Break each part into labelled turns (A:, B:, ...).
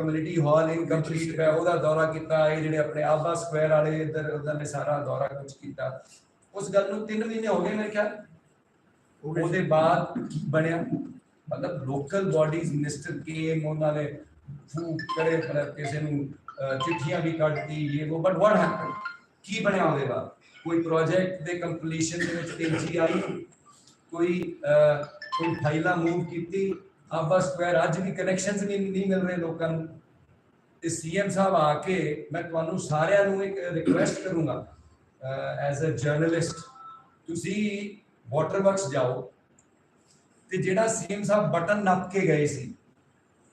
A: Community hall incomplete ਹੈ ਉਹਦਾ ਦੌਰਾ ਕੀਤਾ, ਇਹ ਜਿਹੜੇ ਆਪਣੇ ਆਬਾ ਸਕੁਆਇਰ ਵਾਲੇ ਇੱਧਰ, ਉਹਨਾਂ ਨੇ ਸਾਰਾ ਦੌਰਾ ਕੁਝ ਕੀਤਾ। ਉਸ ਗੱਲ ਨੂੰ 3 ਮਹੀਨੇ ਹੋ ਗਏ ਮੇਰੇ ਖਿਆਲ। ਉਹਦੇ ਬਾਅਦ ਕੀ ਬਣਿਆ? ਮਤਲਬ ਲੋਕਲ ਬਾਡੀਜ਼ ਮਿਨਿਸਟਰ ਕੇਮ ਉਹਨਾਂ ਨੇ ਫੂਕ ਕਰੇ, ਮਤਲਬ ਕਿਸੇ ਨੂੰ ਚਿੱਠੀਆਂ ਵੀ ਕੱਢਤੀ ਇਹ ਉਹ ਬਟ ਵਾਟ ਹੈਪਨ ਕੀ ਬਣਿਆ ਉਹਦੇ ਬਾਅਦ? ਕੋਈ ਪ੍ਰੋਜੈਕਟ ਦੇ ਕੰਪਲੀਸ਼ਨ ਦੇ ਵਿੱਚ ਤੇਜ਼ੀ ਆਈ? ਕੋਈ ਕੋਈ ਫਾਈਲਾਂ ਮੂਵ ਕੀਤੀ? ਆਬਾ ਸਕੁਆਇਰ ਅੱਜ ਵੀ ਕਨੈਕਸ਼ਨਸ ਨਹੀਂ ਨਹੀਂ ਮਿਲ ਰਹੇ ਲੋਕਾਂ ਨੂੰ। ਤੇ ਸੀਐਮ ਸਾਹਿਬ ਆ ਕੇ ਮੈਂ ਤੁਹਾਨੂੰ ਸਾਰਿਆਂ ਨੂੰ ਇੱਕ ਰਿਕੁਐਸਟ ਕਰੂੰਗਾ ਐਜ਼ ਅ ਜਰਨਲਿਸਟ ਤੁਸੀਂ ਵਾਟਰ ਵਰਕਸ ਜਾਓ। ਤੇ ਜਿਹੜਾ ਸੀਐਮ ਸਾਹਿਬ ਬਟਨ ਨੱਪ ਕੇ ਗਏ ਸੀ,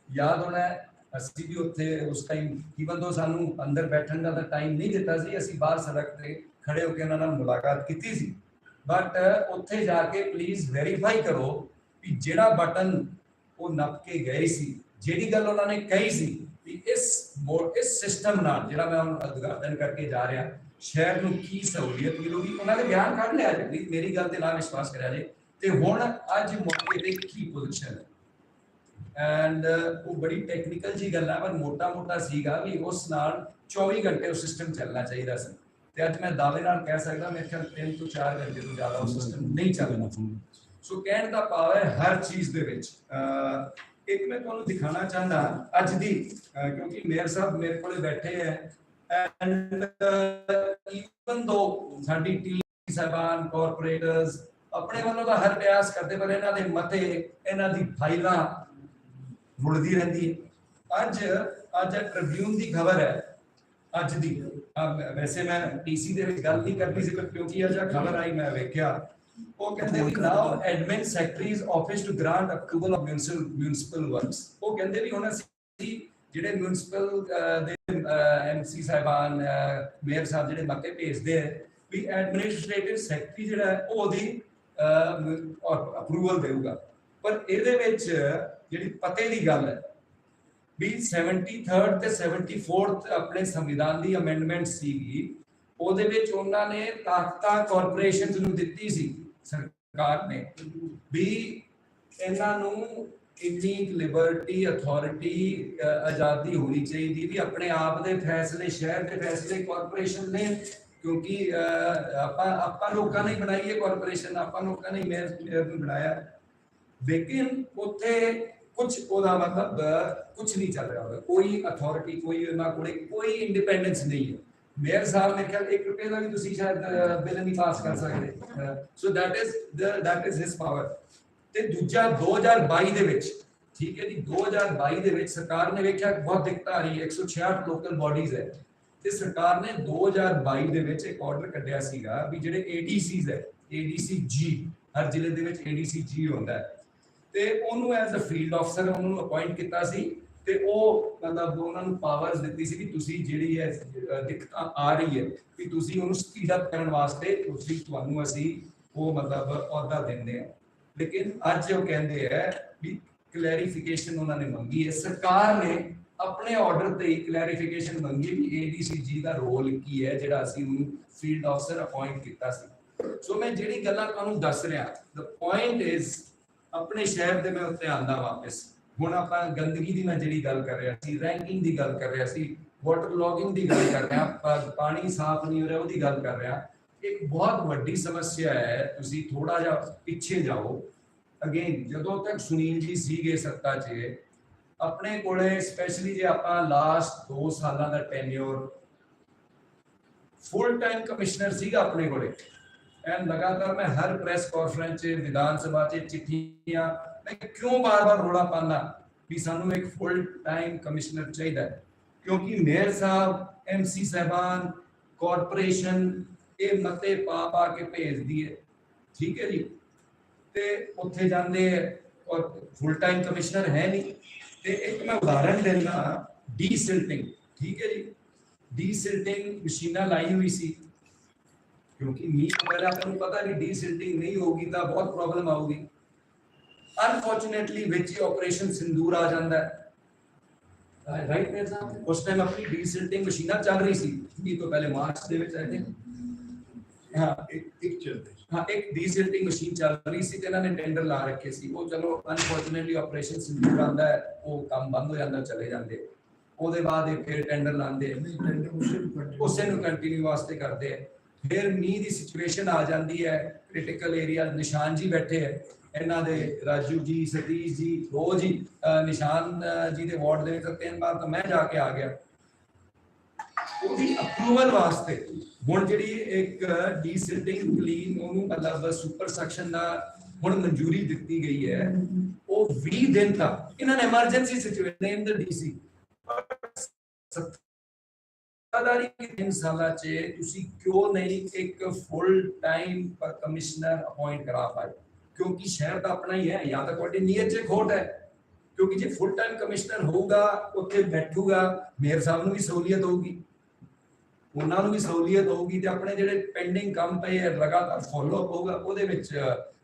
A: ਯਾਦ ਹੋਣਾ ਅਸੀਂ ਵੀ ਉੱਥੇ ਉਸ ਟਾਈਮ ਈਵਨ ਦੋ ਸਾਨੂੰ ਅੰਦਰ ਬੈਠਣ ਦਾ ਤਾਂ ਟਾਈਮ ਨਹੀਂ ਦਿੱਤਾ ਸੀ, ਅਸੀਂ ਬਾਹਰ ਸੜਕ ਤੇ ਖੜੇ ਹੋ ਕੇ ਉਹਨਾਂ ਨਾਲ ਮੁਲਾਕਾਤ ਕੀਤੀ ਸੀ। ਬਟ ਉੱਥੇ ਜਾ ਕੇ ਪਲੀਜ਼ ਵੈਰੀਫਾਈ ਕਰੋ ਕਿ ਜਿਹੜਾ ਬਟਨ ਉਹ ਨੱਪ ਕੇ ਗਏ ਸੀ। ਜਿਹੜੀ ਗੱਲ ਉਹਨਾਂ ਨੇ ਕਹੀ ਸੀ ਵੀ ਇਸ ਇਸ ਸਿਸਟਮ ਨਾਲ, ਜਿਹੜਾ ਮੈਂ ਹੁਣ ਉਦਘਾਟਨ ਕਰਕੇ ਜਾ ਰਿਹਾ, ਸ਼ਹਿਰ ਨੂੰ ਕੀ ਸਹੂਲੀਅਤ ਮਿਲੂਗੀ, ਉਹਨਾਂ ਨੇ ਬਿਆਨ ਕੱਢ ਲਿਆ ਜੀ। ਮੇਰੀ ਗੱਲ ਤੇ ਨਾ ਵਿਸ਼ਵਾਸ ਕਰਿਆ ਜੇ। ਤੇ ਹੁਣ ਅੱਜ ਮੌਕੇ ਤੇ ਕੀ ਪੋਜੀਸ਼ਨ ਹੈ? ਐਂਡ ਉਹ ਬੜੀ ਟੈਕਨੀਕਲ ਜੀ ਗੱਲ ਹੈ ਪਰ ਮੋਟਾ ਮੋਟਾ ਸੀਗਾ ਵੀ ਉਸ ਨਾਲ 24 ਘੰਟੇ ਉਹ ਸਿਸਟਮ ਚੱਲਣਾ ਚਾਹੀਦਾ ਸੀ। ਤੇ ਅੱਜ ਮੈਂ ਦਾਅਵੇ ਨਾਲ ਕਹਿ ਸਕਦਾ, ਮੇਰੇ ਖਿਆਲ 3 ਤੋਂ 4 ਘੰਟੇ ਤੋਂ ਜ਼ਿਆਦਾ ਉਹ ਸਿਸਟਮ ਨਹੀਂ ਚੱਲਣਾ। ਸੋ ਕਹਿਣ ਦਾ ਭਾਵ ਹੈ ਹਰ ਚੀਜ਼ ਦੇ ਵਿੱਚ। ਇੱਕ ਮੈਂ ਤੁਹਾਨੂੰ ਦਿਖਾਣਾ ਚਾਹੁੰਦਾ ਅੱਜ ਦੀ ਕਿਉਂਕਿ ਮੇਅਰ ਸਾਹਿਬ ਮੇਰੇ ਕੋਲੇ ਬੈਠੇ ਹੈ। ਐਂਡ ਇਵਨ ਦੋ ਸਾਡੀ ਟੀਮ ਸਹਿਬਾਨ ਕਾਰਪੋਰੇਟਰਸ ਆਪਣੇ ਵੱਲੋਂ ਤਾਂ ਹਰ ਪ੍ਰਯਾਸ ਕਰਦੇ, ਪਰ ਇਹਨਾਂ ਦੇ ਮਤੇ ਇਹਨਾਂ ਦੀ ਫਾਈਲਾਂ ਰੁਲਦੀ ਰਹਿੰਦੀ ਹੈ। ਅੱਜ ਅੱਜ ਟ੍ਰਿਬਿਊਨ ਦੀ ਖਬਰ ਹੈ। ਅੱਜ ਦੀ ਵੈਸੇ ਮੈਂ ਟੀਸੀ ਦੇ ਵਿੱਚ ਗੱਲ ਨਹੀਂ ਕਰਨੀ ਸੀ, ਕਿਉਂਕਿ ਅੱਜ ਖਬਰ ਆਈ, ਮੈਂ ਵੇਖਿਆ। ਉਹ ਕਹਿੰਦੇ ਵੀ now admin secretaries office to grant approval of municipal municipal works ਉਹ ਕਹਿੰਦੇ ਵੀ ਹੁਣ ਅਸੀਂ ਜਿਹੜੇ ਮਿਊਨਿਸਪਲ ਦੇ ਐਮਸੀ ਸਾਹਿਬਾਨ ਮੇਅਰ ਸਾਹਿਬ ਜਿਹੜੇ ਮੱਕੇ ਭੇਜਦੇ ਆ ਵੀ ਐਡਮਿਨਿਸਟ੍ਰੇਟਿਵ ਸੈਕਟਰੀ ਜਿਹੜਾ ਹੈ ਉਹ ਉਹਦੀ ਅਪਰੂਵਲ ਦੇਊਗਾ। ਪਰ ਇਹਦੇ ਵਿੱਚ ਜਿਹੜੀ ਪਤੇ ਦੀ ਗੱਲ ਹੈ ਵੀ 73rd ਤੇ 74th ਆਪਣੇ ਸੰਵਿਧਾਨ ਦੀ ਅਮੈਂਡਮੈਂਟ ਸੀਗੀ ਉਹਦੇ ਵਿੱਚ ਉਹਨਾਂ ਨੇ ਤਾਕਤਾਂ ਕਾਰਪੋਰੇਸ਼ਨਸ ਨੂੰ ਦਿੱਤੀ ਸੀ। ਸਰਕਾਰ ਨੇ ਵੀ ਇਹਨਾਂ ਨੂੰ ਇੰਨੀ ਲਿਬਰਟੀ ਅਥਾਰਟੀ ਆਜ਼ਾਦੀ ਹੋਣੀ ਚਾਹੀਦੀ ਵੀ ਆਪਣੇ ਆਪ ਦੇ ਫੈਸਲੇ, ਸ਼ਹਿਰ ਦੇ ਫੈਸਲੇ ਕਾਰਪੋਰੇਸ਼ਨ ਨੇ ਕਿਉਂਕਿ ਆਪਾਂ ਆਪਾਂ ਲੋਕਾਂ ਨੇ ਹੀ ਬਣਾਈ ਹੈ ਕਾਰਪੋਰੇਸ਼ਨ ਆਪਾਂ ਲੋਕਾਂ ਨੇ ਮੇਅਰ ਨੂੰ ਬਣਾਇਆ। ਲੇਕਿਨ ਉੱਥੇ ਕੁਝ ਉਹਦਾ ਮਤਲਬ ਕੁਝ ਨਹੀਂ ਚੱਲ ਰਿਹਾ ਉਹਦਾ ਕੋਈ ਅਥਾਰਟੀ ਕੋਈ ਉਹਨਾਂ ਕੋਲੇ ਕੋਈ ਇੰਡੀਪੈਂਡੈਂਸ ਨਹੀਂ ਹੈ। ਮੇਅਰ ਸਾਹਿਬ ਨੇ ਕਿਹਾ 1 ਰੁਪਏ ਦਾ ਵੀ ਤੁਸੀਂ ਸ਼ਾਇਦ ਬਿੱਲ ਨਹੀਂ ਪਾਸ ਕਰ ਸਕਦੇ। So that is that is his power ਤੇ ਦੂਜਾ 2022 ਦੇ ਵਿੱਚ, ਠੀਕ ਹੈ ਜੀ 2022 ਦੇ ਵਿੱਚ ਸਰਕਾਰ ਨੇ ਵੇਖਿਆ ਕਿ ਬਹੁਤ ਦਿੱਕਤ ਆ ਰਹੀ ਹੈ 166 ਲੋਕਲ ਬਾਡੀਜ਼ ਹੈ। ਤੇ ਸਰਕਾਰ ਨੇ 2022 ਦੇ ਵਿੱਚ ਇੱਕ ਆਰਡਰ ਕੱਢਿਆ ਸੀਗਾ ਵੀ ਜਿਹੜੇ ADCs ਹੈ ADC G, ਹਰ ਜ਼ਿਲ੍ਹੇ ਦੇ ਵਿੱਚ ADC G ਹੁੰਦਾ ਹੈ। ਤੇ ਉਹਨੂੰ ਐਜ਼ ਅ ਫੀਲਡ ਅਫਸਰ ਉਹਨਾਂ ਅਪਾਇੰਟ ਕੀਤਾ ਸੀ। ਤੇ ਉਹ ਮਤਲਬ ਉਹਨਾਂ ਨੂੰ ਪਾਵਰਸ ਦਿੱਤੀ ਸੀ ਵੀ ਤੁਸੀਂ ਜਿਹੜੀ ਹੈ ਦਿੱਕਤਾਂ ਆ ਰਹੀ ਹੈ, ਵੀ ਤੁਸੀਂ ਉਹਨੂੰ ਸਪੀਡ ਕਰਨ ਵਾਸਤੇ ਤੁਸੀਂ, ਤੁਹਾਨੂੰ ਅਸੀਂ ਉਹ ਮਤਲਬ ਅਹੁਦਾ ਦਿੰਦੇ ਆ ਲੇਕਿਨ ਅੱਜ ਉਹ ਕਹਿੰਦੇ ਆ ਵੀ ਕਲੈਰੀਫਿਕੇਸ਼ਨ ਉਹਨਾਂ ਨੇ ਮੰਗੀ ਹੈ। ਸਰਕਾਰ ਨੇ ਆਪਣੇ ਆਰਡਰ ਤੇ ਕਲੈਰੀਫਿਕੇਸ਼ਨ ਮੰਗੀ ਵੀ ADCG ਦਾ ਰੋਲ ਕੀ ਹੈ, ਜਿਹੜਾ ਅਸੀਂ ਉਹਨੂੰ ਫੀਲਡ ਅਫਸਰ ਅਪਾਇੰਟ ਕੀਤਾ ਸੀ। ਸੋ ਮੈਂ ਜਿਹੜੀ ਗੱਲਾਂ ਤੁਹਾਨੂੰ ਦੱਸ ਰਿਹਾ ਦ ਪੁਆਇੰਟ ਇਜ਼ ਆਪਣੇ ਸ਼ਹਿਰ ਦੇ ਮੈਂ ਉੱਤੇ ਆਂਦਾ ਵਾਪਸ। ਹੁਣ ਆਪਾਂ ਗੰਦਗੀ ਦੀ ਮੈਂ ਜਿਹੜੀ ਗੱਲ ਕਰ ਰਿਹਾ ਸੀ ਰੈਂਕਿੰਗ ਦੀ ਗੱਲ ਕਰ ਰਿਹਾ ਸੀ ਵਾਟਰ ਲੌਗਿੰਗ ਦੀ ਗੱਲ ਕਰ ਰਿਹਾ ਪਾ- ਪਾਣੀ ਸਾਫ਼ ਨਹੀਂ ਹੋ ਰਿਹਾ, ਉਹਦੀ ਗੱਲ ਕਰ ਰਿਹਾ। ਇੱਕ ਬਹੁਤ ਵੱਡੀ ਸਮੱਸਿਆ ਹੈ, ਤੁਸੀਂ ਥੋੜਾ ਜਿਹਾ ਪਿੱਛੇ ਜਾਓ। ਅਗੇਨ ਜਦੋਂ ਤੱਕ ਸੁਨੀਲ ਜੀ ਸੀਗੇ ਸੱਤਾ 'ਚ, ਆਪਣੇ ਕੋਲੇ ਸਪੈਸ਼ਲੀ ਜੇ ਆਪਾਂ ਲਾਸਟ 2 ਸਾਲਾਂ ਦਾ ਟੈਨਿਓਰ ਫੁੱਲ ਟਾਈਮ ਕਮਿਸ਼ਨਰ ਸੀਗਾ ਆਪਣੇ ਕੋਲੇ। ਐਂ ਲਗਾਤਾਰ ਮੈਂ ਹਰ ਪ੍ਰੈਸ ਕਾਨਫਰੰਸ 'ਚ, ਵਿਧਾਨ ਸਭਾ 'ਚ ਚਿੱਠੀਆਂ ਮੈਂ ਕਿਉਂ ਬਾਰ-ਬਾਰ ਰੋਲਾ ਪਾਉਂਦਾ? ਵੀ ਸਾਨੂੰ ਇੱਕ ਫੁੱਲ ਟਾਈਮ ਕਮਿਸ਼ਨਰ ਚਾਹੀਦਾ ਹੈ। ਕਿਉਂਕਿ ਮੇਅਰ ਸਾਹਿਬ ਐਮਸੀ ਸਾਹਿਬਾਨ ਕਾਰਪੋਰੇਸ਼ਨ ਇਹ ਮਤੇ ਪਾ ਪਾ ਕੇ ਭੇਜਦੀ ਹੈ। ਠੀਕ ਹੈ ਜੀ? ਤੇ ਉੱਥੇ ਜਾਂਦੇ ਹੈ, ਔਰ ਫੁੱਲ ਟਾਈਮ ਕਮਿਸ਼ਨਰ ਹੈ ਨਹੀਂ। ਤੇ ਇੱਕ ਮੈਂ ਉਦਾਹਰਣ ਦਿੰਦਾ ਡੀਸਿਲਟਿੰਗ ਠੀਕ ਹੈ ਜੀ? ਡੀਸਿਲਟਿੰਗ ਮਸ਼ੀਨਾਂ ਲਾਈ ਹੋਈ ਸੀ। ਕਿਉਂਕਿ ਮੀਂਹ ਵਗੈਰਾ ਆਪਾਂ ਨੂੰ ਪਤਾ ਨਹੀਂ ਡੀਸਿਲਟਿੰਗ ਨਹੀਂ ਹੋਗੀ ਤਾਂ ਬਹੁਤ ਪ੍ਰੋਬਲਮ ਆਊਗੀ। ਅਨਫੋਰਚੂਨੇਟਲੀ ਵਿੱਚ ਹੀ ਆਪਰੇਸ਼ਨ ਸਿੰਦੂਰ ਆ ਜਾਂਦਾ ਹੈ। ਰਾਈਟ ਮੇਰੇ ਸਾਹਿਬ? ਉਸ ਟਾਈਮ ਆਪਣੀ ਡੀਸਿਲਟਿੰਗ ਮਸ਼ੀਨਾਂ ਚੱਲ ਰਹੀ ਸੀ। ਮੀਂਹ ਤੋਂ ਪਹਿਲੇ ਮਾਰਚ ਦੇ ਵਿੱਚ ਆਈ ਥਿੰਕ ਹਾਂ
B: ਇੱਕ ਇੱਕ ਚੱਲਦੇ
A: ਹਾਂ ਇੱਕ ਡੀਸਿਲਟਿੰਗ ਮਸ਼ੀਨ ਚੱਲ ਰਹੀ ਸੀ ਤੇ ਇਹਨਾਂ ਨੇ ਟੈਂਡਰ ਲਾ ਰੱਖੇ ਸੀ। ਉਹ ਚਲੋ ਅਨਫੋਰਚੂਨੇਟਲੀ ਆਪਰੇਸ਼ਨ ਸਿੰਦੂਰ ਆਂਦਾ ਹੈ। ਉਹ ਕੰਮ ਬੰਦ ਹੋ ਜਾਂਦਾ ਚਲੇ ਜਾਂਦੇ। ਉਹਦੇ ਬਾਅਦ ਇਹ ਫਿਰ ਟੈਂਡਰ ਲਾਉਂਦੇ। ਉਸੇ ਨੂੰ ਕੰਟੀਨਿਊ ਵਾਸਤੇ ਕਰਦੇ ਆ। ਫਿਰ ਮੀਂਹ ਦੀ ਸਿਚੁਏਸ਼ਨ ਆ ਜਾਂਦੀ ਹੈ ਕ੍ਰਿਟੀਕਲ ਏਰੀਆ ਨਿਸ਼ਾਨ ਜੀ ਬੈਠੇ ਹੈ। ਇਹਨਾਂ ਦੇ ਰਾਜੂ ਜੀ, ਸਤੀਸ਼ ਜੀ ਰੋਜ਼ ਹੀ ਨਿਸ਼ਾਨ ਜੀ ਦੇ ਵਾਰਡ ਦੇ ਵਿੱਚ ਤਿੰਨ ਵਾਰ ਤਾਂ ਮੈਂ ਜਾ ਕੇ ਆ ਗਿਆ। ਉਹਦੀ ਅਪਰੂਵਲ ਵਾਸਤੇ ਹੁਣ ਜਿਹੜੀ ਇੱਕ ਡੀਸਿਲਟਿੰਗ ਕਲੀਨ ਉਹਨੂੰ ਮਤਲਬ ਸੁਪਰ ਸੈਕਸ਼ਨ ਦਾ ਹੁਣ ਮਨਜ਼ੂਰੀ ਦਿੱਤੀ ਗਈ ਹੈ, ਉਹ 20 ਦਿਨ ਤੱਕ। ਇਹਨਾਂ ਨੇ ਐਮਰਜੈਂਸੀ ਸਿਚੁਏਸ਼ਨ ਨੇਮ ਦਾ ਡੀਸੀ ਸੱਤਾਧਾਰੀ ਤਿੰਨ ਸਾਲਾਂ ਚ ਤੁਸੀਂ ਕਿਉਂ ਨਹੀਂ ਇੱਕ ਫੁੱਲ ਟਾਈਮ ਕਮਿਸ਼ਨਰ ਅਪਾਇੰਟ ਕਰਾ ਪਾਏ ਕਿਉਂਕਿ ਸ਼ਹਿਰ ਤਾਂ ਆਪਣਾ ਹੀ ਹੈ ਜਾਂ ਤਾਂ ਤੁਹਾਡੀ ਨੀਅਤ 'ਚ ਖੋਟ ਹੈ ਕਿਉਂਕਿ ਜੇ ਫੁੱਲ ਟਾਈਮ ਕਮਿਸ਼ਨਰ ਹੋਊਗਾ ਉੱਥੇ ਬੈਠੂਗਾ ਮੇਅਰ ਸਾਹਿਬ ਨੂੰ ਵੀ ਸਹੂਲੀਅਤ ਹੋਊਗੀ ਉਹਨਾਂ ਨੂੰ ਵੀ ਸਹੂਲੀਅਤ ਹੋਊਗੀ ਤੇ ਆਪਣੇ ਜਿਹੜੇ ਪੈਂਡਿੰਗ ਕੰਮ ਪਏ ਹੈ ਲਗਾਤਾਰ ਫੋਲੋ ਅਪ ਹੋਊਗਾ ਉਹਦੇ ਵਿੱਚ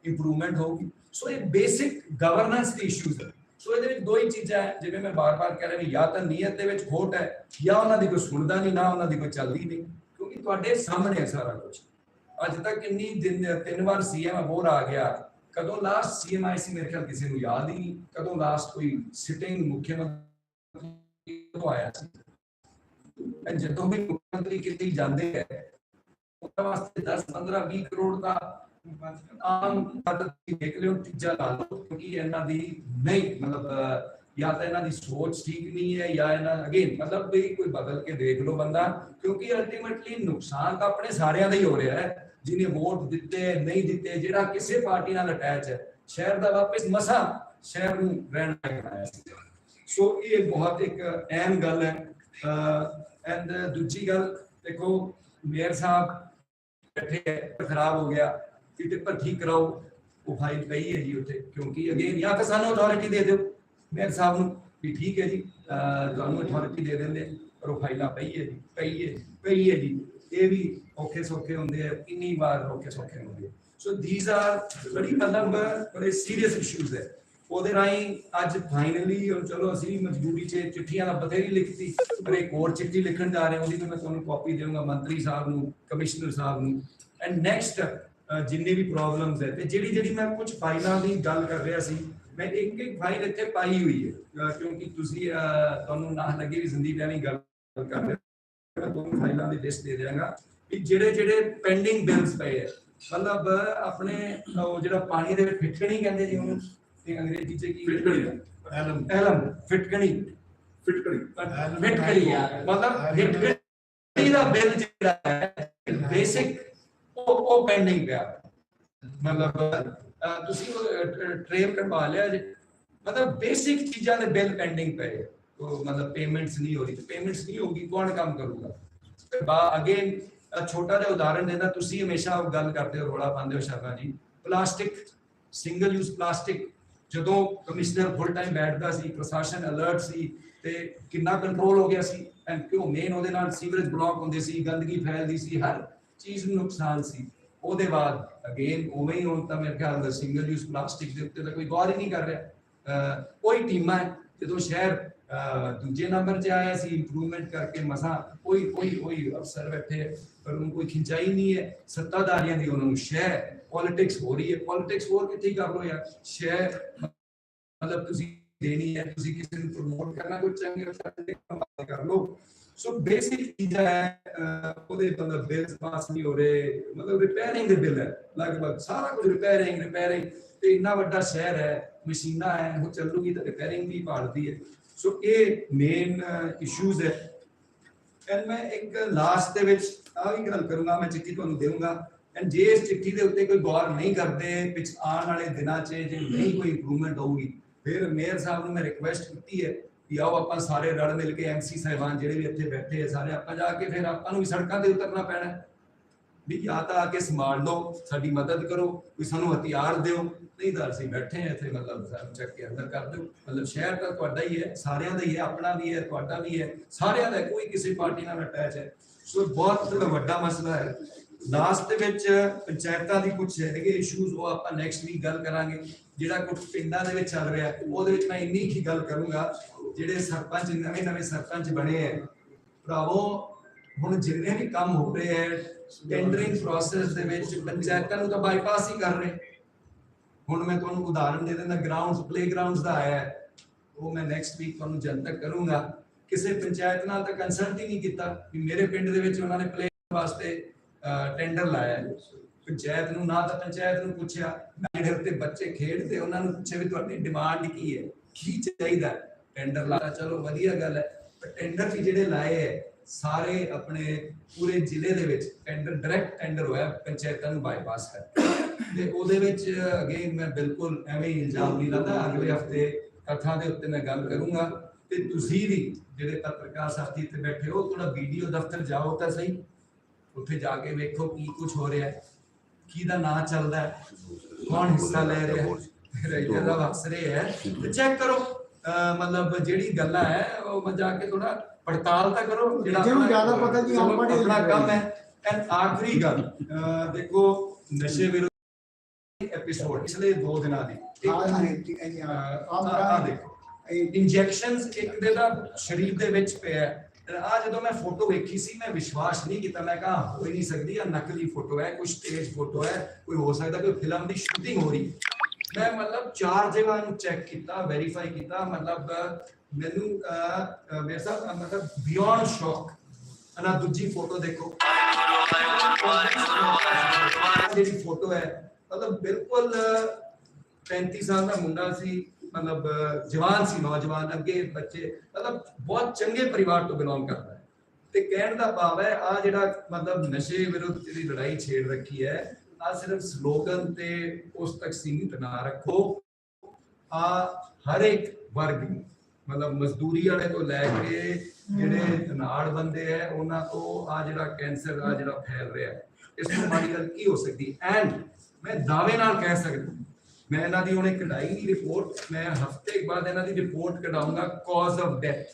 A: ਇੰਪਰੂਵਮੈਂਟ ਹੋਊਗੀ ਸੋ ਇਹ ਬੇਸਿਕ ਗਵਰਨੈਂਸ ਦੇ ਇਸ਼ੂਜ਼ ਹੈ ਸੋ ਇਹਦੇ ਵਿੱਚ ਦੋ ਹੀ ਚੀਜ਼ਾਂ ਹੈ, ਜਿਵੇਂ ਮੈਂ ਬਾਰ-ਬਾਰ ਕਹਿ ਰਿਹਾ ਵੀ ਜਾਂ ਤਾਂ ਨੀਅਤ ਦੇ ਵਿੱਚ ਖੋਟ ਹੈ, ਜਾਂ ਉਹਨਾਂ ਦੀ ਕੋਈ ਸੁਣਦਾ ਨਹੀਂ, ਨਾ ਉਹਨਾਂ ਦੀ ਕੋਈ ਚੱਲਦੀ ਨਹੀਂ, ਕਿਉਂਕਿ ਤੁਹਾਡੇ ਸਾਹਮਣੇ ਹੈ ਸਾਰਾ ਕੁਝ ਅੱਜ ਤੱਕ ਕਿੰਨੀ ਦਿਨ, ਤਿੰਨ ਵਾਰ ਸੀਐਮ ਹੋਰ ਆ ਗਿਆ। ਕਦੋਂ ਲਾਸਟ ਸੀਐਮ ਮੇਰੇ ਖਿਆਲ ਕਿਸੇ ਨੂੰ ਯਾਦ ਹੀ ਨਹੀਂ। ਕਦੋਂ ਲਾਸਟ ਕੋਈ ਸਿਟਿੰਗ ਮੁੱਖ ਮੰਤਰੀ ਕਦੋਂ ਆਇਆ ਸੀ। ਜਦੋਂ ਵੀ ਮੁੱਖ ਮੰਤਰੀ ਕਿਤੇ ਜਾਂਦੇ ਹੈ ਉਹਨਾਂ ਵਾਸਤੇ 10 15 20 ਕਰੋੜ ਦਾ ਆਮ ਮਦਦ ਦੇਖ ਲਿਓ, ਤੀਜਾ ਲਾ ਲਓ, ਕਿਉਂਕਿ ਇਹਨਾਂ ਦੀ ਨਹੀਂ, ਮਤਲਬ ਜਾਂ ਤਾਂ ਇਹਨਾਂ ਦੀ ਸੋਚ ਠੀਕ ਨਹੀਂ ਹੈ, ਜਾਂ ਇਹਨਾਂ ਅਗੇਨ ਮਤਲਬ ਵੀ ਕੋਈ ਬਦਲ ਕੇ ਦੇਖ ਲਓ ਬੰਦਾ, ਕਿਉਂਕਿ ਅਲਟੀਮੇਟਲੀ ਨੁਕਸਾਨ ਤਾਂ ਆਪਣੇ ਸਾਰਿਆਂ ਦਾ ਹੀ ਹੋ ਰਿਹਾ ਹੈ। ਜਿਹਨੇ ਵੋਟ ਦਿੱਤੇ, ਨਹੀਂ ਦਿੱਤੇ, ਜਿਹੜਾ ਕਿਸੇ ਪਾਰਟੀ ਨਾਲ ਅਟੈਚ ਹੈ, ਸ਼ਹਿਰ ਦਾ ਵਾਪਸ ਮਸਾ ਸ਼ਹਿਰ ਨੂੰ ਰਹਿਣ ਲਾਇਆ ਸੋ ਇਹ ਬਹੁਤ ਇੱਕ ਅਹਿਮ ਗੱਲ ਹੈ। ਐਂਡ ਦੂਜੀ ਗੱਲ, ਦੇਖੋ, ਮੇਅਰ ਸਾਹਿਬ ਬੈਠੇ ਖਰਾਬ ਹੋ ਗਿਆ। ਕਿ ਟਿੱਪਰ ਠੀਕ ਕਰਾਓ। ਉਹ ਫਾਈਲ ਪਈ ਹੈ ਜੀ ਉੱਥੇ, ਕਿਉਂਕਿ ਅਗੇਨ ਜਾਂ ਤਾਂ ਸਾਨੂੰ ਅਥਾਰਟੀ ਦੇ ਦਿਓ। ਮੇਅਰ ਸਾਹਿਬ ਨੂੰ ਵੀ ਠੀਕ ਹੈ ਜੀ ਤੁਹਾਨੂੰ ਅਥਾਰਟੀ ਦੇ ਦਿੰਦੇ ਪਰ ਉਹ ਫਾਈਲਾਂ ਪਈ ਹੈ ਜੀ, ਪਈ ਹੈ ਪਈ ਹੈ ਜੀ। ਇਹ ਵੀ ਔਖੇ ਸੌਖੇ ਹੁੰਦੇ ਆ, ਕਿੰਨੀ ਵਾਰ ਔਖੇ ਸੌਖੇ ਹੁੰਦੇ ਸੋ ਥੀਸ ਆਰ ਬੜੀ ਮਤਲਬ ਬੜੇ ਸੀਰੀਅਸ ਇਸ਼ੂਜ਼ ਹੈ। ਉਹਦੇ ਰਾਹੀਂ ਅੱਜ ਫਾਈਨਲੀ ਚਲੋ ਅਸੀਂ ਮਜਬੂਰੀ 'ਚ ਚਿੱਠੀਆਂ ਦਾ ਬਥੇਰੀ ਲਿਖਤੀ, ਪਰ ਇੱਕ ਹੋਰ ਚਿੱਠੀ ਲਿਖਣ ਜਾ ਰਹੇ ਹਾਂ, ਉਹਦੀ ਮੈਂ ਤੁਹਾਨੂੰ ਕਾਪੀ ਦੇਵਾਂਗਾ ਮੰਤਰੀ ਸਾਹਿਬ ਨੂੰ ਕਮਿਸ਼ਨਰ ਸਾਹਿਬ ਨੂੰ। ਐਂਡ ਨੈਕਸਟ ਜਿੰਨੇ ਵੀ ਪ੍ਰੋਬਲਮਸ ਹੈ ਤੇ ਜਿਹੜੀ ਜਿਹੜੀ ਮੈਂ ਕੁਝ ਫਾਈਲਾਂ ਦੀ ਗੱਲ ਕਰ ਰਿਹਾ ਸੀ ਮੈਂ ਇੱਕ ਇੱਕ ਫਾਈਲ ਇੱਥੇ ਪਾਈ ਹੋਈ ਹੈ ਕਿਉਂਕਿ ਤੁਸੀਂ ਤੁਹਾਨੂੰ ਨਾ ਲੱਗੇ ਵੀ ਸੰਦੀਪ ਐਵੇਂ ਗੱਲ ਕਰ ਰਹੇ ਮੈਂ ਤੁਹਾਨੂੰ ਫਾਈਲਾਂ ਦੀ ਲਿਸਟ ਦੇ ਦਿਆਂਗਾ ਵੀ ਜਿਹੜੇ ਜਿਹੜੇ ਪੈਂਡਿੰਗ ਬਿਲਸ ਪਏ ਹੈ। ਮਤਲਬ ਆਪਣੇ ਉਹ ਜਿਹੜਾ ਪਾਣੀ ਦੇ ਵਿੱਚ ਫਿਟਕਣੀ ਕਹਿੰਦੇ ਜੀ ਉਹਨੂੰ ਤੇ ਅੰਗਰੇਜ਼ੀ ਚ ਕੀ
B: ਫਿਟਕਣੀ।
C: ਐਲਮ।
A: ਐਲਮ ਫਿਟਕਣੀ। ਫਿਟਕਣੀ। ਮਤਲਬ ਫਿਟਕਣੀ ਦਾ ਬਿੱਲ ਜਿਹੜਾ ਹੈ ਬੇਸਿਕ ਉਹ ਉਹ ਪੈਂਡਿੰਗ ਪਿਆ। ਮਤਲਬ ਅਹ, ਤੁਸੀਂ ਟ੍ਰੇਨ ਕਰਵਾ ਲਿਆ ਜੇ। ਮਤਲਬ ਬੇਸਿਕ ਚੀਜ਼ਾਂ ਦੇ ਬਿੱਲ ਪੈਂਡਿੰਗ ਪਏ। ਹੈ। ਉਹ ਮਤਲਬ ਪੇਮੈਂਟਸ ਨਹੀਂ ਹੋ ਰਹੀ। ਤੇ ਪੇਮੈਂਟਸ ਨਹੀਂ ਹੋਗੀ ਕੌਣ ਕੰਮ ਕਰੂਗਾ? ਬਾ ਅਗੇਨ ਛੋਟਾ ਜਿਹਾ ਉਦਾਹਰਨ ਦੇਣਾ ਤੁਸੀਂ ਹਮੇਸ਼ਾ ਉਹ ਗੱਲ ਕਰਦੇ ਹੋ ਰੋਲਾ ਪਾਉਂਦੇ ਹੋ Sharma ji. Plastic single use plastic ਜਦੋਂ ਕਮਿਸ਼ਨਰ ਫੁੱਲ ਟਾਈਮ ਬੈਠਦਾ ਸੀ ਪ੍ਰਸ਼ਾਸਨ ਅਲਰਟ ਸੀ ਤੇ ਕਿੰਨਾ ਕੰਟਰੋਲ ਹੋ ਗਿਆ ਸੀ ਐਂਡ ਕਿਉਂ ਮੇਨ ਉਹਦੇ ਨਾਲ ਸੀਵਰੇਜ ਬਲੌਕ ਹੁੰਦੇ ਸੀ ਗੰਦਗੀ ਫੈਲਦੀ ਸੀ ਹਰ ਚੀਜ਼ ਨੂੰ ਨੁਕਸਾਨ ਸੀ। ਉਹਦੇ ਬਾਅਦ ਅਗੇਨ ਉਵੇਂ ਹੀ ਹੁਣ ਤਾਂ ਮੇਰੇ ਖਿਆਲ ਦਾ ਸਿੰਗਲ ਯੂਜ਼ ਪਲਾਸਟਿਕ ਦੇ ਉੱਤੇ ਤਾਂ ਕੋਈ ਗੌਰ ਹੀ ਨਹੀਂ ਕਰ ਰਿਹਾ। ਕੋਈ ਟੀਮਾਂ ਜਦੋਂ ਸ਼ਹਿਰ ਦੂਜੇ ਨੰਬਰ 'ਤੇ ਆਇਆ ਸੀ ਇੰਪਰੂਵਮੈਂਟ ਕਰਕੇ ਮਸਾ ਕੋਈ ਕੋਈ ਕੋਈ ਅਫਸਰ ਬੈਠੇ ਪਰ ਉਹਨੂੰ ਕੋਈ ਖਿੰਚਾਈ ਨਹੀਂ ਹੈ। ਸੱਤਾਧਾਰੀਆਂ ਦੀ ਉਹਨਾਂ ਨੂੰ ਸ਼ਹਿਰ ਪੋਲਿਟਿਕਸ ਹੋ ਰਹੀ ਹੈ। ਪੋਲਿਟਿਕਸ ਹੋਰ ਕਿੱਥੇ ਕਰ ਲੋ ਯਾਰ। ਸ਼ਹਿਰ ਮਤਲਬ ਤੁਸੀਂ ਦੇਣੀ ਹੈ, ਤੁਸੀਂ ਕਿਸੇ ਨੂੰ ਪ੍ਰਮੋਟ ਕਰਨਾ ਕੋਈ ਚੰਗੇ ਅਫਸਰ ਦੇ ਕੰਮ ਕਰ ਲੋ ਸੋ ਬੇਸਿਕ ਚੀਜ਼ਾਂ ਹੈ ਉਹਦੇ ਮਤਲਬ ਬਿਲਸ ਪਾਸ ਨਹੀਂ ਹੋ ਰਹੇ, ਮਤਲਬ ਰਿਪੇਅਰਿੰਗ ਦੇ ਬਿੱਲ ਹੈ, ਲਗਭਗ ਸਾਰਾ ਕੁਝ ਰਿਪੇਅਰਿੰਗ ਰਿਪੇਅਰਿੰਗ ਤੇ ਇੰਨਾ ਵੱਡਾ ਸ਼ਹਿਰ ਹੈ, ਮਸ਼ੀਨਾਂ ਹੈ, ਉਹ ਚੱਲੂਗੀ ਤਾਂ ਰਿਪੇਅਰਿੰਗ ਵੀ ਭਾਲਦੀ ਹੈ। ਸੋ ਇਹ ਮੇਨ ਇਸ਼ੂਜ਼ uh, ਹੈ। ਐਂਡ ਮੈਂ ਇੱਕ ਲਾਸਟ ਦੇ ਵਿੱਚ ਆ ਵੀ ਗੱਲ ਕਰੂੰਗਾ, ਮੈਂ ਚਿੱਠੀ ਤੁਹਾਨੂੰ ਦੇਵਾਂਗਾ ਐਂਡ ਜੇ ਇਸ ਚਿੱਠੀ ਦੇ ਉੱਤੇ ਕੋਈ ਗੌਰ ਨਹੀਂ ਕਰਦੇ ਵਿੱਚ ਆਉਣ ਵਾਲੇ ਦਿਨਾਂ 'ਚ ਜੇ ਨਹੀਂ ਕੋਈ ਇੰਪਰੂਵਮੈਂਟ ਹੋਊਗੀ, ਫਿਰ ਮੇਅਰ ਸਾਹਿਬ ਨੂੰ ਮੈਂ ਰਿਕੁਐਸਟ ਕੀਤੀ ਹੈ ਕਿ ਆਓ ਆਪਾਂ ਸਾਰੇ ਰਲ ਮਿਲ ਕੇ ਐਮਸੀ ਸਾਹਿਬਾਨ ਜਿਹੜੇ ਵੀ ਇੱਥੇ ਬੈਠੇ ਆ ਸਾਰੇ, ਆਪਾਂ ਜਾ ਕੇ ਫਿਰ ਆਪਾਂ ਨੂੰ ਵੀ ਸੜਕਾਂ ਤੇ ਉਤਰਨਾ ਪੈਣਾ ਵੀ ਜਾਂ ਤਾਂ ਆ ਕੇ ਸੰਭਾਲ ਲਓ, ਸਾਡੀ ਮਦਦ ਕਰੋ ਕੋਈ ਸਾਨੂੰ ਹਥਿਆਰ ਦਿਓ। ਨਹੀਂ ਤਾਂ ਅਸੀਂ ਬੈਠੇ ਆ ਇੱਥੇ, ਮਤਲਬ ਸਾਨੂੰ ਚੱਕ ਕੇ ਅੰਦਰ ਕਰ ਦਿਓ। ਮਤਲਬ ਸ਼ਹਿਰ ਤਾਂ ਤੁਹਾਡਾ ਹੀ ਹੈ, ਸਾਰਿਆਂ ਦਾ ਹੀ ਹੈ, ਆਪਣਾ ਵੀ ਹੈ, ਤੁਹਾਡਾ ਵੀ ਹੈ। ਸਾਰਿਆਂ ਦਾ ਕੋਈ ਕਿਸੇ ਪਾਰਟੀ ਨਾਲ ਅਟੈਚ ਹੈ। ਸੋ ਬਹੁਤ ਵੱਡਾ ਮਸਲਾ ਹੈ। ਲਾਸਟ ਦੇ ਵਿੱਚ ਪੰਚਾਇਤਾਂ ਦੀ ਕੁਝ ਹੈਗੇ ਇਸ਼ੂਜ਼ ਉਹ ਆਪਾਂ ਨੈਕਸਟ ਵੀਕ ਗੱਲ ਕਰਾਂਗੇ। ਜਿਹੜਾ ਕੁਝ ਪਿੰਡਾਂ ਦੇ ਵਿੱਚ ਚੱਲ ਰਿਹਾ ਹੈ, ਉਹਦੇ ਵਿੱਚ ਮੈਂ ਇੰਨੀ ਹੀ ਗੱਲ ਕਰੂੰਗਾ ਜਿਹੜੇ ਸਰਪੰਚ ਨਵੇਂ ਨਵੇਂ ਸਰਪੰਚ ਬਣੇ ਹੈ ਭਰਾਵੋ ਹੁਣ ਜਿੰਨੇ ਵੀ ਕੰਮ ਹੋ ਰਹੇ ਹੈ ਟੈਂਡਰਿੰਗ ਪ੍ਰੋਸੈਸ ਦੇ ਵਿੱਚ ਪੰਚਾਇਤਾਂ ਨੂੰ ਤਾਂ ਬਾਈਪਾਸ ਹੀ ਕਰ ਰਹੇ। ਹੁਣ ਮੈਂ ਤੁਹਾਨੂੰ ਉਦਾਹਰਨ ਦੇ ਦਿੰਦਾ ਗਰਾਊਂਡਸ ਪਲੇਗਰਾਉਂਡਸ ਦਾ ਆਇਆ ਹੈ ਉਹ ਮੈਂ ਨੈਕਸਟ ਵੀਕ ਤੁਹਾਨੂੰ ਜਨਤਕ ਕਰੂੰਗਾ। ਕਿਸੇ ਪੰਚਾਇਤ ਨਾਲ ਤਾਂ ਕੰਸਲਟ ਹੀ ਨਹੀਂ ਕੀਤਾ ਵੀ ਮੇਰੇ ਪਿੰਡ ਦੇ ਵਿੱਚ ਉਹਨਾਂ ਨੇ ਪਲੇ ਵਾਸਤੇ ਟੈਂਡਰ ਲਾਇਆ ਪੰਚਾਇਤ ਨੂੰ, ਨਾ ਤਾਂ ਪੰਚਾਇਤ ਨੂੰ ਪੁੱਛਿਆ ਜਿਹੜੇ ਉੱਤੇ ਬੱਚੇ ਖੇਡਦੇ ਉਹਨਾਂ ਨੂੰ ਪੁੱਛਿਆ ਵੀ ਤੁਹਾਡੀ ਡਿਮਾਂਡ ਕੀ ਹੈ? ਕੀ ਚਾਹੀਦਾ ਟੈਂਡਰ ਲਾਇਆ ਚਲੋ, ਵਧੀਆ ਗੱਲ ਹੈ। ਪਰ ਟੈਂਡਰ ਵੀ ਜਿਹੜੇ ਲਾਏ ਹੈ, ਸਾਰੇ ਆਪਣੇ ਪੂਰੇ ਜ਼ਿਲ੍ਹੇ ਦੇ ਵਿੱਚ ਟੈਂਡਰ ਡਾਇਰੈਕਟ ਟੈਂਡਰ ਹੋਇਆ, ਪੰਚਾਇਤਾਂ ਨੂੰ ਬਾਈਪਾਸ ਕਰ ਤੇ ਉਹਦੇ ਵਿੱਚ ਅਗੇਨ ਮੈਂ ਬਿਲਕੁਲ ਐਵੇਂ ਹੀ ਇਲਜ਼ਾਮ ਨਹੀਂ ਲਾਉਂਦਾ ਅਗਲੇ ਹਫ਼ਤੇ ਕਥਾ ਦੇ ਉੱਤੇ ਮੈਂ ਗੱਲ ਕਰੂੰਗਾ। ਤੇ ਤੁਸੀਂ ਵੀ ਜਿਹੜੇ ਪੱਤਰਕਾਰ ਸਾਥੀ ਇੱਥੇ ਬੈਠੇ ਹੋ ਥੋੜਾ ਵੀਡੀਓ ਦਫ਼ਤਰ ਜਾਓ ਤਾਂ ਸਹੀ। ਉੱਥੇ ਜਾ ਕੇ ਵੇਖੋ ਕੀ ਕੁਝ ਹੋ ਰਿਹਾ ਹੈ ਕਿਹਦਾ ਨਾਂ ਚੱਲਦਾ ਹੈ ਕੌਣ ਹਿੱਸਾ ਲੈ ਰਿਹਾ ਹੈ ਰੈਜਰ ਦਾ ਵਸ ਰਿਹਾ ਹੈ। ਤੇ ਚੈੱਕ ਕਰੋ ਮਤਲਬ ਜਿਹੜੀ ਗੱਲਾਂ ਹੈ ਉਹ ਮੈਂ ਜਾ ਕੇ ਥੋੜਾ ਪੜਤਾਲ ਤਾਂ ਕਰੋ
B: ਜਿਹਨੂੰ
A: ਆਪਣਾ-
B: ਜ਼ਿਆਦਾ ਪਤਾ ਜੀ,
A: ਆਪਣਾ ਕੰਮ ਹੈ। ਐਂਡ ਆਖਰੀ ਗੱਲ ਦੇਖੋ ਨਸ਼ੇ ਵਿਰੁੱਧ ਐਪੀਸੋਡ ਪਿਛਲੇ 2 ਦਿਨਾਂ ਦੀ ਆਹ ਦੇਖੋ। ਇੰਜੈਕਸ਼ਨਸ ਇੱਕ ਦੇ ਦਾ ਸਰੀਰ ਦੇ ਵਿੱਚ ਪਿਆ ਆ ਜਦੋਂ ਮੈਂ ਫੋਟੋ ਵੇਖੀ ਸੀ ਮੈਂ ਵਿਸ਼ਵਾਸ ਨਹੀਂ ਕੀਤਾ। ਮੈਂ ਕਹਾ ਹੋ ਹੀ ਨਹੀਂ ਸਕਦੀ ਆ ਨਕਲੀ ਫੋਟੋ ਹੈ ਕੋਈ ਸਟੇਜ ਫੋਟੋ ਹੈ ਕੋਈ ਹੋ ਸਕਦਾ ਕੋਈ ਫਿਲਮ ਦੀ ਸ਼ੂਟਿੰਗ ਹੋ ਰਹੀ। ਮੈਂ ਮਤਲਬ ਚਾਰ ਜਗ੍ਹਾ ਨੂੰ ਚੈੱਕ ਕੀਤਾ ਵੈਰੀਫਾਈ ਕੀਤਾ। ਮਤਲਬ ਮੈਨੂੰ ਮੇਰੇ ਸਾਹਿਬ ਮਤਲਬ ਬਿਯੋਂਡ ਸ਼ੌਕ ਅਨਾ ਦੂਜੀ ਫੋਟੋ ਦੇਖੋ। ਜਿਹੜੀ ਫੋਟੋ ਹੈ ਮਤਲਬ ਬਿਲਕੁਲ ਅਹ, 35 ਸਾਲ ਦਾ ਮੁੰਡਾ ਸੀ। ਮਤਲਬ ਜਵਾਨ ਸੀ ਨੌਜਵਾਨ ਅੱਗੇ ਬੱਚੇ ਮਤਲਬ ਬਹੁਤ ਚੰਗੇ ਪਰਿਵਾਰ ਤੋਂ ਬਿਲੋਂਗ ਕਰਦਾ ਹੈ ਤੇ ਕਹਿਣ ਦਾ ਭਾਵ ਹੈ ਆ ਜਿਹੜਾ ਮਤਲਬ ਨਸ਼ੇ ਵਿਰੁੱਧ ਜਿਹੜੀ ਲੜਾਈ ਛੇੜ ਰੱਖੀ ਹੈ ਆ ਸਿਰਫ ਸਲੋਗਨ ਤੇ ਉਸ ਤੱਕ ਸੀਮਿਤ ਨਾ ਰੱਖੋ ਆ ਹਰ ਇੱਕ ਵਰਗ ਨੂੰ, ਮਤਲਬ ਮਜ਼ਦੂਰੀ ਵਾਲੇ ਤੋਂ ਲੈ ਕੇ ਜਿਹੜੇ ਧਨਾੜ ਬੰਦੇ ਹੈ ਉਹਨਾਂ ਤੋਂ ਆ ਜਿਹੜਾ ਕੈਂਸਰ ਆ ਜਿਹੜਾ ਫੈਲ ਰਿਹਾ ਇਸ ਤੋਂ ਮਾੜੀ ਗੱਲ ਕੀ ਹੋ ਸਕਦੀ ਐਂਡ ਮੈਂ ਦਾਅਵੇ ਨਾਲ ਕਹਿ ਸਕਦਾ ਮੈਂ ਇਹਨਾਂ ਦੀ ਉਹਨੇ ਕਢਾਈ ਨਹੀਂ ਰਿਪੋਰਟ ਮੈਂ ਹਫ਼ਤੇ ਬਾਅਦ ਇਹਨਾਂ ਦੀ ਰਿਪੋਰਟ ਕਢਾਉਂਗਾ ਕਾਜ਼ ਆਫ ਡੈਥ